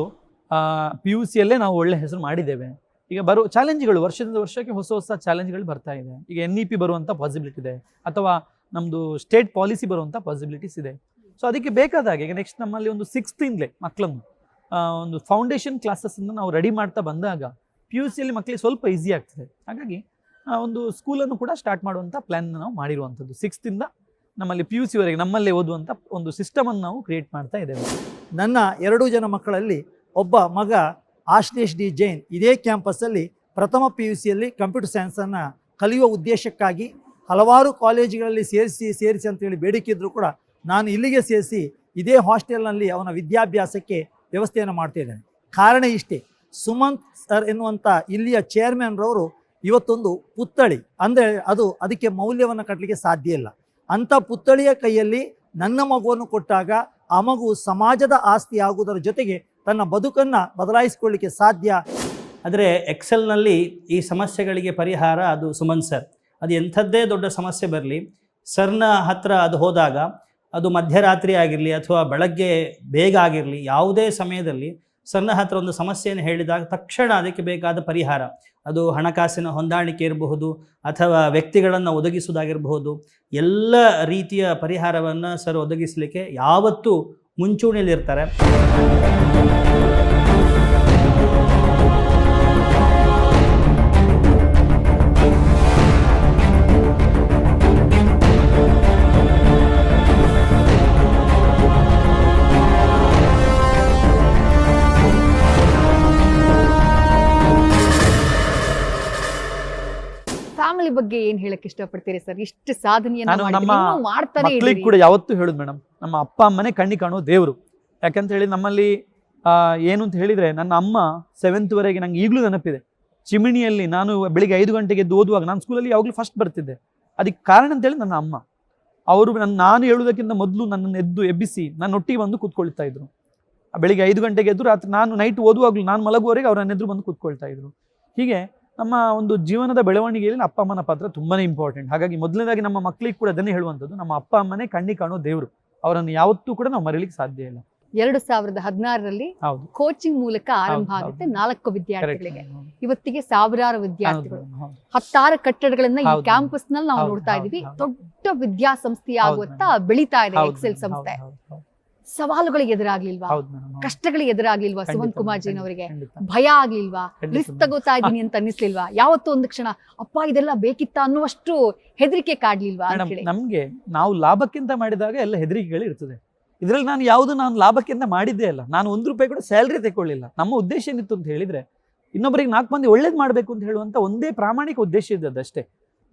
ಪಿ ಯು ಸಿಯಲ್ಲೇ ನಾವು ಒಳ್ಳೆ ಹೆಸರು ಮಾಡಿದ್ದೇವೆ. ಈಗ ಬರೋ ಚಾಲೆಂಜ್ಗಳು ವರ್ಷದಿಂದ ವರ್ಷಕ್ಕೆ ಹೊಸ ಹೊಸ ಚಾಲೆಂಜ್ಗಳು ಬರ್ತಾ ಇದೆ. ಈಗ ಎನ್ ಇ ಪಿ ಬರುವಂಥ ಪಾಸಿಬಿಲಿಟಿ ಇದೆ. ಅಥವಾ ನಮ್ಮದು ಸ್ಟೇಟ್ ಪಾಲಿಸಿ ಬರುವಂಥ ಪಾಸಿಬಿಲಿಟೀಸ್ ಇದೆ. ಸೊ ಅದಕ್ಕೆ ಬೇಕಾದಾಗ ಈಗ ನೆಕ್ಸ್ಟ್ ನಮ್ಮಲ್ಲಿ ಒಂದು ಸಿಕ್ಸ್ತಿಂದಲೇ ಮಕ್ಕಳನ್ನು ಒಂದು ಫೌಂಡೇಶನ್ ಕ್ಲಾಸಸ್ಸನ್ನು ನಾವು ರೆಡಿ ಮಾಡ್ತಾ ಬಂದಾಗ ಪಿ ಯು ಸಿಯಲ್ಲಿ ಮಕ್ಕಳಿಗೆ ಸ್ವಲ್ಪ ಈಸಿ ಆಗ್ತದೆ. ಹಾಗಾಗಿ ಒಂದು ಸ್ಕೂಲನ್ನು ಕೂಡ ಸ್ಟಾರ್ಟ್ ಮಾಡುವಂಥ ಪ್ಲ್ಯಾನ್ ನಾವು ಮಾಡಿರುವಂಥದ್ದು. ಸಿಕ್ಸ್ತಿಂದ ನಮ್ಮಲ್ಲಿ ಪಿ ಯು ಸಿವರೆಗೆ ನಮ್ಮಲ್ಲೇ ಓದುವಂಥ ಒಂದು ಸಿಸ್ಟಮನ್ನು ನಾವು ಕ್ರಿಯೇಟ್ ಮಾಡ್ತಾ ಇದ್ದೇವೆ. ನನ್ನ ಎರಡು ಜನ ಮಕ್ಕಳಲ್ಲಿ ಒಬ್ಬ ಮಗ ಆಶ್ಲೇಷ್ ಡಿ ಜೈನ್ ಇದೇ ಕ್ಯಾಂಪಸ್ಸಲ್ಲಿ ಪ್ರಥಮ ಪಿ ಯು ಸಿಯಲ್ಲಿ ಕಂಪ್ಯೂಟರ್ ಸೈನ್ಸನ್ನು ಕಲಿಯುವ ಉದ್ದೇಶಕ್ಕಾಗಿ ಹಲವಾರು ಕಾಲೇಜುಗಳಲ್ಲಿ ಸೇರಿಸಿ ಸೇರಿಸಿ ಅಂತೇಳಿ ಬೇಡಿಕೆ ಇದ್ದರೂ ಕೂಡ ನಾನು ಇಲ್ಲಿಗೆ ಸೇರಿಸಿ ಇದೇ ಹಾಸ್ಟೆಲ್ನಲ್ಲಿ ಅವನ ವಿದ್ಯಾಭ್ಯಾಸಕ್ಕೆ ವ್ಯವಸ್ಥೆಯನ್ನು ಮಾಡ್ತಿದ್ದೇನೆ ಕಾರಣ ಇಷ್ಟೇ. ಸುಮಂತ್ ಸರ್ ಎನ್ನುವಂಥ ಇಲ್ಲಿಯ ಚೇರ್ಮನ್ರವರು ಇವತ್ತೊಂದು ಪುತ್ಥಳಿ. ಅಂದರೆ ಅದು ಅದಕ್ಕೆ ಮೌಲ್ಯವನ್ನು ಕಟ್ಟಲಿಕ್ಕೆ ಸಾಧ್ಯ ಇಲ್ಲ. ಅಂಥ ಪುತ್ಥಳಿಯ ಕೈಯಲ್ಲಿ ನನ್ನ ಮಗುವನ್ನು ಕೊಟ್ಟಾಗ ಆ ಮಗು ಸಮಾಜದ ಆಸ್ತಿ ಆಗುವುದರ ಜೊತೆಗೆ ತನ್ನ ಬದುಕನ್ನು ಬದಲಾಯಿಸಿಕೊಳ್ಳಿಕ್ಕೆ ಸಾಧ್ಯ? ಆದರೆ ಎಕ್ಸೆಲ್ನಲ್ಲಿ ಈ ಸಮಸ್ಯೆಗಳಿಗೆ ಪರಿಹಾರ ಅದು ಸುಮನ್ ಸರ್. ಅದು ಎಂಥದ್ದೇ ದೊಡ್ಡ ಸಮಸ್ಯೆ ಬರಲಿ. ಸರ್ನ ಹತ್ರ ಅದು ಹೋದಾಗ ಅದು ಮಧ್ಯರಾತ್ರಿ ಆಗಿರಲಿ ಅಥವಾ ಬೆಳಗ್ಗೆ ಬೇಗ ಆಗಿರಲಿ, ಯಾವುದೇ ಸಮಯದಲ್ಲಿ ಸರ್ನ ಹತ್ರ ಒಂದು ಸಮಸ್ಯೆಯನ್ನು ಹೇಳಿದಾಗ ತಕ್ಷಣ ಅದಕ್ಕೆ ಬೇಕಾದ ಪರಿಹಾರ. ಅದು ಹಣಕಾಸಿನ ಹೊಂದಾಣಿಕೆ ಇರಬಹುದು, ಅಥವಾ ವ್ಯಕ್ತಿಗಳನ್ನು ಒದಗಿಸುವುದಾಗಿರಬಹುದು. ಎಲ್ಲ ರೀತಿಯ ಪರಿಹಾರವನ್ನು ಸರ್ ಒದಗಿಸಲಿಕ್ಕೆ ಯಾವತ್ತೂ ಮುಂಚೂಣಿಯಲ್ಲಿರ್ತಾರೆ. ಬಗ್ಗೆ ಏನ್ ಹೇಳಕ್ ಇಷ್ಟಪಡ್ತೀರಿ ಸರ್? ಇಷ್ಟು ಸಾಧನೆಯನ್ನು ನಾನು ಮಾಡಿದ್ದೀರಿ, ನಮ್ಮ ಇನ್ನೂ ಮಾಡ್ತಾನೆ ಮಕ್ಕಳಿಗೆ ಇದ್ದೀರಿ. ಕೂಡ ಯಾವತ್ತೂ ಹೇಳುದು ಮೇಡಮ್ ನಮ್ಮ ಅಪ್ಪ ಅಮ್ಮನೇ ಕಣ್ಣಿ ಕಾಣೋ ದೇವರು. ಯಾಕಂತ ಹೇಳಿ ನಮ್ಮಲ್ಲಿ ಆ, ಏನು ಅಂತ ಹೇಳಿದ್ರೆ ನನ್ನ ಅಮ್ಮ ಸೆವೆಂತ್ವರೆಗೆ ನಂಗೆ ಈಗಲೂ ನೆನಪಿದೆ. ಚಿಮಿಣಿಯಲ್ಲಿ ನಾನು ಬೆಳಿಗ್ಗೆ ಐದು ಗಂಟೆಗೆ ಎದ್ದು ಓದುವಾಗ ನಾನು ಸ್ಕೂಲಲ್ಲಿ ಯಾವಾಗಲೂ ಫಸ್ಟ್ ಬರ್ತಿದ್ದೆ. ಅದಕ್ಕೆ ಕಾರಣ ಅಂತ ಹೇಳಿ ನನ್ನ ಅಮ್ಮ. ಅವರು ನನ್ನ ನಾನು ಹೇಳುವುದಕ್ಕಿಂತ ಮೊದಲು ನನ್ನನ್ನು ಎದ್ದು ಎಬ್ಬಿಸಿ ನನ್ನ ಒಟ್ಟಿಗೆ ಬಂದು ಕೂತ್ಕೊಳ್ತಾ ಇದ್ರು. ಬೆಳಿಗ್ಗೆ ಐದು ಗಂಟೆಗೆ ಎದ್ದು ರಾತ್ರಿ ನಾನು ನೈಟ್ ಓದುವಾಗಲೂ ನಾನು ಮಲಗುವವರೆಗೆ ಅವ್ರು ನನ್ನ ಎದುರು ಬಂದು ಕೂತ್ಕೊಳ್ತಾ ಇದ್ರು. ಹೀಗೆ ನಮ್ಮ ಒಂದು ಜೀವನದ ಬೆಳವಣಿಗೆಯಲ್ಲಿ ಅಪ್ಪ ಅಮ್ಮನ ಪಾತ್ರ ತುಂಬಾನೇ ಇಂಪಾರ್ಟೆಂಟ್ ಹಾಗಾಗಿ ಮೊದಲನೇದಾಗಿ ನಮ್ಮ ಮಕ್ಕಳಿಗೆ ಕೂಡ ಅದನ್ನೇ ಹೇಳುವಂಥದ್ದು ನಮ್ಮ ಅಪ್ಪ ಅಮ್ಮನೇ ಕಣ್ಣಿ ಕಾಣೋ ದೇವರು. ಅವರನ್ನು ಯಾವತ್ತೂ ಕೂಡ ನಾವು ಮರೀಲಿಕ್ಕೆ ಸಾಧ್ಯ ಇಲ್ಲ. ಎರಡು ಸಾವಿರದ ಹದಿನಾರರಲ್ಲಿ ಹೌದು. ಕೋಚಿಂಗ್ ಮೂಲಕ ಆರಂಭ ಆಗುತ್ತೆ ನಾಲ್ಕು ವಿದ್ಯಾರ್ಥಿಗಳಿಗೆ. ಇವತ್ತಿಗೆ ಸಾವಿರಾರು ವಿದ್ಯಾರ್ಥಿಗಳು. ಹತ್ತಾರು ಕಟ್ಟಡಗಳನ್ನ ಈ ಹೌದು, ಕ್ಯಾಂಪಸ್ನಲ್ಲಿ ನಾವು ನೋಡ್ತಾ ಇದೀವಿ ದೊಡ್ಡ ವಿದ್ಯಾಸಂಸ್ಥೆ ಹೌದು, ಆಗುತ್ತಾ ಬೆಳೀತಾ ಇದೆ ಎಕ್ಸೆಲ್ ಸಂಸ್ಥೆ. ಹೌದು, ಹೌದು, ಸವಾಲುಗಳು ಎದುರಾಗ್ಲಿಲ್ವಾ ಕಷ್ಟಗಳಿಗೆ ಎದುರಾಗ್ಲಿಲ್ವಾ ಸುಮಂತ್ ಕುಮಾರ್ madam, ಜೈನ್ ಅವರಿಗೆ ಭಯ ಆಗ್ಲಿಲ್ವಾ? ರಿಸ್ಕ್. ತಗೋತಾ ಇದೀನಿ ಅಂತ ಅನ್ನಿಸ್ಲಿಲ್ವಾ? ಯಾವತ್ತೂ ಒಂದು ಕ್ಷಣ ಅಪ್ಪ ಇದೆಲ್ಲ ಬೇಕಿತ್ತ? ಅನ್ನುವಷ್ಟು ಹೆದರಿಕೆ ಕಾಡ್ಲಿಲ್ವಾ ನಮ್ಗೆ ನಾವು ಲಾಭಕ್ಕಿಂತ ಮಾಡಿದಾಗ ಎಲ್ಲ ಹೆದರಿಕೆಗಳು ಇರ್ತದೆ. ಇದರಲ್ಲಿ ನಾನು ಯಾವುದು ನಾನು ಲಾಭಕ್ಕಿಂತ ಮಾಡಿದ್ದೇ ಅಲ್ಲ. ನಾನು ಒಂದು ರೂಪಾಯಿ ಕೂಡ ಸ್ಯಾಲ್ರಿ ತಗೊಳ್ಳಿಲ್ಲ ನಮ್ಮ ಉದ್ದೇಶ ಏನಿತ್ತು ಅಂತ ಹೇಳಿದ್ರೆ ಇನ್ನೊಬ್ಬರಿಗೆ ನಾಲ್ಕು ಮಂದಿ ಒಳ್ಳೇದು ಮಾಡಬೇಕು ಅಂತ ಹೇಳುವಂತ ಒಂದೇ ಪ್ರಾಮಾಣಿಕ ಉದ್ದೇಶ ಇದ್ದದ್ದಷ್ಟೇ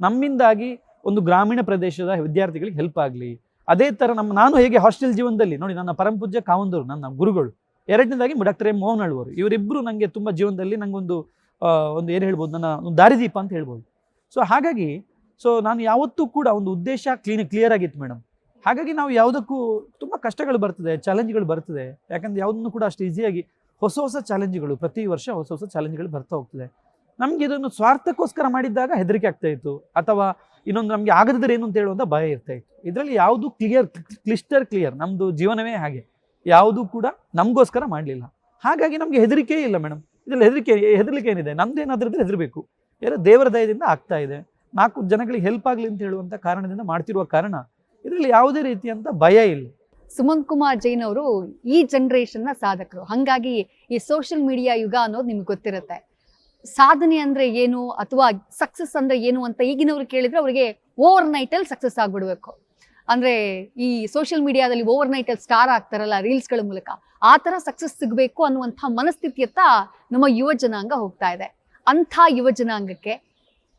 ನಮ್ಮಿಂದಾಗಿ ಒಂದು ಗ್ರಾಮೀಣ ಪ್ರದೇಶದ ವಿದ್ಯಾರ್ಥಿಗಳಿಗೆ ಹೆಲ್ಪ್ ಆಗಲಿ ಅದೇ ಥರ ನಮ್ಮ, ನಾನು ಹೇಗೆ ಹಾಸ್ಟೆಲ್ ಜೀವನದಲ್ಲಿ, ನೋಡಿ ನನ್ನ ಪರಮಪೂಜ್ಯ ಕಾವಂದರು, ನನ್ನ ಗುರುಗಳು, ಎರಡನೇದಾಗಿ ಡಾಕ್ಟರ್ ಎಂ ಮೋಹನ್ ಅಳ್ವರು ಇವರಿಬ್ಬರು ನನಗೆ ತುಂಬ ಜೀವನದಲ್ಲಿ ನನಗೊಂದು ಒಂದು ಏನು ಹೇಳ್ಬೋದು, ನನ್ನ ಒಂದು ದಾರಿದೀಪ ಅಂತ ಹೇಳ್ಬೋದು. ಸೊ ಹಾಗಾಗಿ ಸೊ ನಾನು ಯಾವತ್ತೂ ಕೂಡ ಒಂದು ಉದ್ದೇಶ ಕ್ಲೀನ್ ಕ್ಲಿಯರ್ ಆಗಿತ್ತು ಮೇಡಮ್ ಹಾಗಾಗಿ ನಾವು ಯಾವುದಕ್ಕೂ ತುಂಬ ಕಷ್ಟಗಳು ಬರ್ತದೆ ಚಾಲೆಂಜ್ಗಳು ಬರ್ತದೆ. ಯಾಕಂದ್ರೆ ಯಾವುದನ್ನು ಕೂಡ ಅಷ್ಟು ಈಸಿಯಾಗಿ ಹೊಸ ಹೊಸ ಚಾಲೆಂಜ್ಗಳು ಪ್ರತಿ ವರ್ಷ ಹೊಸ ಹೊಸ ಚಾಲೆಂಜ್ಗಳು ಬರ್ತಾ ಹೋಗ್ತದೆ. ನಮಗೆ ಇದನ್ನು ಸ್ವಾರ್ಥಕ್ಕೋಸ್ಕರ ಮಾಡಿದ್ದಾಗ ಹೆದರಿಕೆ ಆಗ್ತಾ ಇತ್ತು. ಅಥವಾ ಇನ್ನೊಂದು ನಮಗೆ ಆಗದಿದ್ರೆ ಏನು ಅಂತ ಹೇಳುವಂಥ ಭಯ ಇರ್ತಾ ಇತ್ತು. ಇದರಲ್ಲಿ ಯಾವುದು ಕ್ಲಿಯರ್ ಕ್ಲಿಸ್ಟರ್ ಕ್ಲಿಯರ್ ನಮ್ಮದು ಜೀವನವೇ ಹಾಗೆ. ಯಾವುದು ಕೂಡ ನಮಗೋಸ್ಕರ ಮಾಡಲಿಲ್ಲ. ಹಾಗಾಗಿ ನಮಗೆ ಹೆದರಿಕೆ ಇಲ್ಲ ಮೇಡಮ್. ಇದರಲ್ಲಿ ಹೆದರಿಕೆ ಹೆದರಿಕೆ ಏನಿದೆ? ನಮ್ದೇನಾದ್ರೂ ಹೆದರಬೇಕು. ಯಾರೋ ದೇವರ ದಯದಿಂದ ಆಗ್ತಾ ಇದೆ. ನಾಲ್ಕು ಜನಗಳಿಗೆ ಹೆಲ್ಪ್ ಆಗಲಿ ಅಂತ ಹೇಳುವಂಥ ಕಾರಣದಿಂದ ಮಾಡ್ತಿರುವ ಕಾರಣ ಇದರಲ್ಲಿ ಯಾವುದೇ ರೀತಿಯಂತ ಭಯ ಇಲ್ಲ. ಸುಮಂತ್ ಕುಮಾರ್ ಜೈನ್ ಅವರು ಈ ಜನರೇಷನ್ನ ಸಾಧಕರು. ಹಂಗಾಗಿ ಈ ಸೋಷಿಯಲ್ ಮೀಡಿಯಾ ಯುಗ ಅನ್ನೋದು ನಿಮ್ಗೆ ಗೊತ್ತಿರುತ್ತೆ. ಸಾಧನೆ ಅಂದ್ರೆ ಏನು ಅಥವಾ ಸಕ್ಸಸ್ ಅಂದ್ರೆ ಏನು ಅಂತ ಈಗಿನವ್ರು ಕೇಳಿದ್ರೆ ಅವರಿಗೆ ಓವರ್ ನೈಟ್ ಅಲ್ಲಿ ಸಕ್ಸಸ್ ಆಗ್ಬಿಡ್ಬೇಕು. ಅಂದ್ರೆ ಈ ಸೋಷಿಯಲ್ ಮೀಡಿಯಾದಲ್ಲಿ ಓವರ್ ನೈಟ್ ಅಲ್ಲಿ ಸ್ಟಾರ್ ಆಗ್ತಾರಲ್ಲ ರೀಲ್ಸ್ಗಳ ಮೂಲಕ, ಆ ತರ ಸಕ್ಸಸ್ ಸಿಗಬೇಕು ಅನ್ನುವಂಥ ಮನಸ್ಥಿತಿಯತ್ತ ನಮ್ಮ ಯುವ ಜನಾಂಗ ಹೋಗ್ತಾ ಇದೆ. ಅಂಥ ಯುವ ಜನಾಂಗಕ್ಕೆ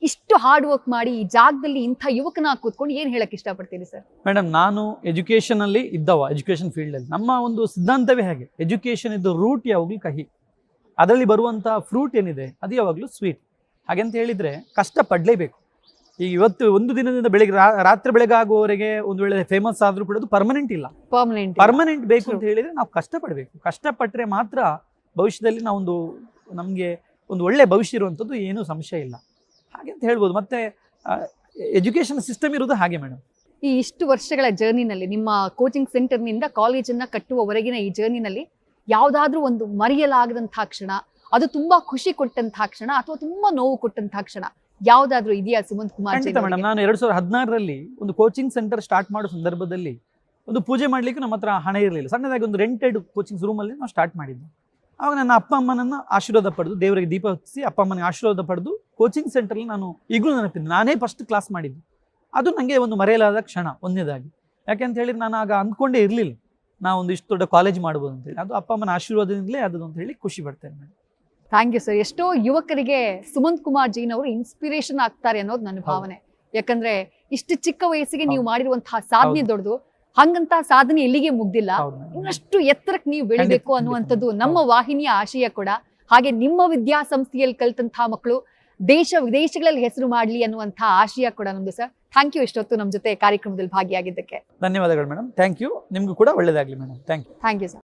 ಇಷ್ಟು ಹಾರ್ಡ್ ವರ್ಕ್ ಮಾಡಿ ಈ ಜಾಗದಲ್ಲಿ ಇಂಥ ಯುವಕನ ಕೂತ್ಕೊಂಡು ಏನು ಹೇಳಕ್ ಇಷ್ಟಪಡ್ತೀರಿ ಸರ್? ಮೇಡಮ್ ನಾನು ಎಜುಕೇಷನಲ್ಲಿ ಇದ್ದವ ಎಜುಕೇಷನ್ ಫೀಲ್ಡಲ್ಲಿ ನಮ್ಮ ಒಂದು ಸಿದ್ಧಾಂತವೇ ಹಾಗೆ. ಎಜುಕೇಷನ್ ಇದ್ದು ರೂಟ್ ಯಾವಾಗಲೂ ಕಹಿ. ಅದರಲ್ಲಿ ಬರುವಂಥ ಫ್ರೂಟ್ ಏನಿದೆ ಅದು ಯಾವಾಗಲೂ ಸ್ವೀಟ್ ಹಾಗೆಂತ ಹೇಳಿದರೆ ಕಷ್ಟ ಪಡಲೇಬೇಕು ಈಗ ಇವತ್ತು ಒಂದು ದಿನದಿಂದ ಬೆಳಿಗ್ಗೆ ರಾತ್ರಿ ಬೆಳಗ್ಗೆ ಆಗುವವರೆಗೆ ಒಂದು ವೇಳೆ ಫೇಮಸ್ ಆದರೂ ಕೂಡ ಅದು ಪರ್ಮನೆಂಟ್ ಇಲ್ಲ. ಪರ್ಮನೆಂಟ್ ಪರ್ಮನೆಂಟ್ ಬೇಕು ಅಂತ ಹೇಳಿದರೆ ನಾವು ಕಷ್ಟಪಡಬೇಕು. ಕಷ್ಟಪಟ್ಟರೆ ಮಾತ್ರ ಭವಿಷ್ಯದಲ್ಲಿ ನಾವೊಂದು ನಮಗೆ ಒಂದು ಒಳ್ಳೆಯ ಭವಿಷ್ಯ ಇರುವಂಥದ್ದು ಏನೂ ಸಂಶಯ ಇಲ್ಲ. ಹಾಗೆ ಅಂತ ಹೇಳ್ಬೋದು. ಮತ್ತೆ ಎಜುಕೇಷನ್ ಸಿಸ್ಟಮ್ ಇರೋದು ಹಾಗೆ ಮೇಡಮ್ ಈ ಇಷ್ಟು ವರ್ಷಗಳ ಜರ್ನಿನಲ್ಲಿ ನಿಮ್ಮ ಕೋಚಿಂಗ್ ಸೆಂಟರ್ನಿಂದ ಕಾಲೇಜನ್ನು ಕಟ್ಟುವವರೆಗಿನ ಈ ಜರ್ನಿನಲ್ಲಿ ಯಾವುದಾದ್ರೂ ಒಂದು ಮರೆಯಲಾಗದಂತಹ ಕ್ಷಣ ಅದು ತುಂಬಾ ಖುಷಿ ಕೊಟ್ಟಂತಹ ಕ್ಷಣ ಅಥವಾ ತುಂಬಾ ನೋವು ಕೊಟ್ಟಂತಹ ಕ್ಷಣ ಯಾವ್ದಾದ್ರೂ ಇದೆಯಾ ಸುಮಂತ್ ಕುಮಾರ್ ಖಂಡಿತ ಮೇಡಮ್? ನಾನು ಎರಡ್ ಸಾವಿರದ ಹದಿನಾರರಲ್ಲಿ ಒಂದು ಕೋಚಿಂಗ್ ಸೆಂಟರ್ ಸ್ಟಾರ್ಟ್ ಮಾಡೋ ಸಂದರ್ಭದಲ್ಲಿ ಒಂದು ಪೂಜೆ ಮಾಡ್ಲಿಕ್ಕೆ ನಮ್ಮ ಹತ್ರ ಹಣ ಇರಲಿಲ್ಲ. ಸಣ್ಣದಾಗಿ ಒಂದು ರೆಂಟೆಡ್ ಕೋಚಿಂಗ್ ರೂಮಲ್ಲಿ ನಾವು ಸ್ಟಾರ್ಟ್ ಮಾಡಿದ್ವಿ ಅವಾಗ ನನ್ನ ಅಪ್ಪ ಅಮ್ಮನನ್ನ ಆಶೀರ್ವಾದ ಪಡೆದು ದೇವರಿಗೆ ದೀಪ ಹಚ್ಚಿಸಿ ಅಪ್ಪ ಅಮ್ಮನಿಗೆ ಆಶೀರ್ವಾದ ಪಡೆದು ಕೋಚಿಂಗ್ ಸೆಂಟರ್ಲಿ ನಾನು ಈಗಲೂ ನೆನಪಿದ್ದೆ ನಾನೇ ಫಸ್ಟ್ ಕ್ಲಾಸ್ ಮಾಡಿದ್ದು. ಅದು ನನಗೆ ಒಂದು ಮರೆಯಲಾದ ಕ್ಷಣ ಒಂದೇದಾಗಿ ಯಾಕೆ ಅಂತ ಹೇಳಿದ್ರೆ ನಾನು ಆಗ ಅಂದ್ಕೊಂಡೇ ಇರಲಿಲ್ಲ. ನಾವು ಒಂದು ಇಷ್ಟು ದೊಡ್ಡ ಕಾಲೇಜ್ ಮಾಡ್ಬೋದು ಅಂತೇಳಿ ಅದು ಅಪ್ಪ ಅಮ್ಮನ ಆಶೀರ್ವಾದದಿಂದಲೇ ಅದು ಅಂತ ಹೇಳಿ ಖುಷಿ ಪಡ್ತೇನೆ ನಾನು. Thank you sir. ಎಷ್ಟೋ ಯುವಕರಿಗೆ ಸುಮಂತ್ ಕುಮಾರ್ ಜೈನ್ ಅವರು ಇನ್ಸ್ಪಿರೇಷನ್ ಆಗ್ತಾರೆ ಅನ್ನೋದು ನನ್ನ ಭಾವನೆ. ಯಾಕಂದ್ರೆ ಇಷ್ಟು ಚಿಕ್ಕ ವಯಸ್ಸಿಗೆ ನೀವು. ಮಾಡಿರುವಂತಹ ಸಾಧನೆ. ದೊಡ್ಡದು. ಹಂಗಂತ ಸಾಧನೆ ಎಲ್ಲಿಗೆ ಮುಗ್ದಿಲ್ಲ. ಇನ್ನಷ್ಟು ಎತ್ತರಕ್ಕೆ ನೀವು ಬೆಳಿಬೇಕು ಅನ್ನುವಂಥದ್ದು ನಮ್ಮ ವಾಹಿನಿಯ ಆಶಯ ಕೂಡ. ಹಾಗೆ ನಿಮ್ಮ ವಿದ್ಯಾಸಂಸ್ಥೆಯಲ್ಲಿ ಕಲಿತಂತಹ ಮಕ್ಕಳು ದೇಶ ವಿದೇಶಗಳಲ್ಲಿ ಹೆಸರು ಮಾಡಲಿ ಅನ್ನುವಂತಹ ಆಶಯ ಕೂಡ ನಮ್ದು ಸರ್. ಥ್ಯಾಂಕ್ ಯು ಇಷ್ಟೊತ್ತು ನಮ್ಮ ಜೊತೆ ಕಾರ್ಯಕ್ರಮದಲ್ಲಿ ಭಾಗಿಯಾಗಿದ್ದಕ್ಕೆ. ಧನ್ಯವಾದಗಳು ಮೇಡಮ್. ಥ್ಯಾಂಕ್ ಯು ನಿಮಗೂ ಕೂಡ ಒಳ್ಳೇದಾಗ್ಲಿ madam. Thank you thank you sir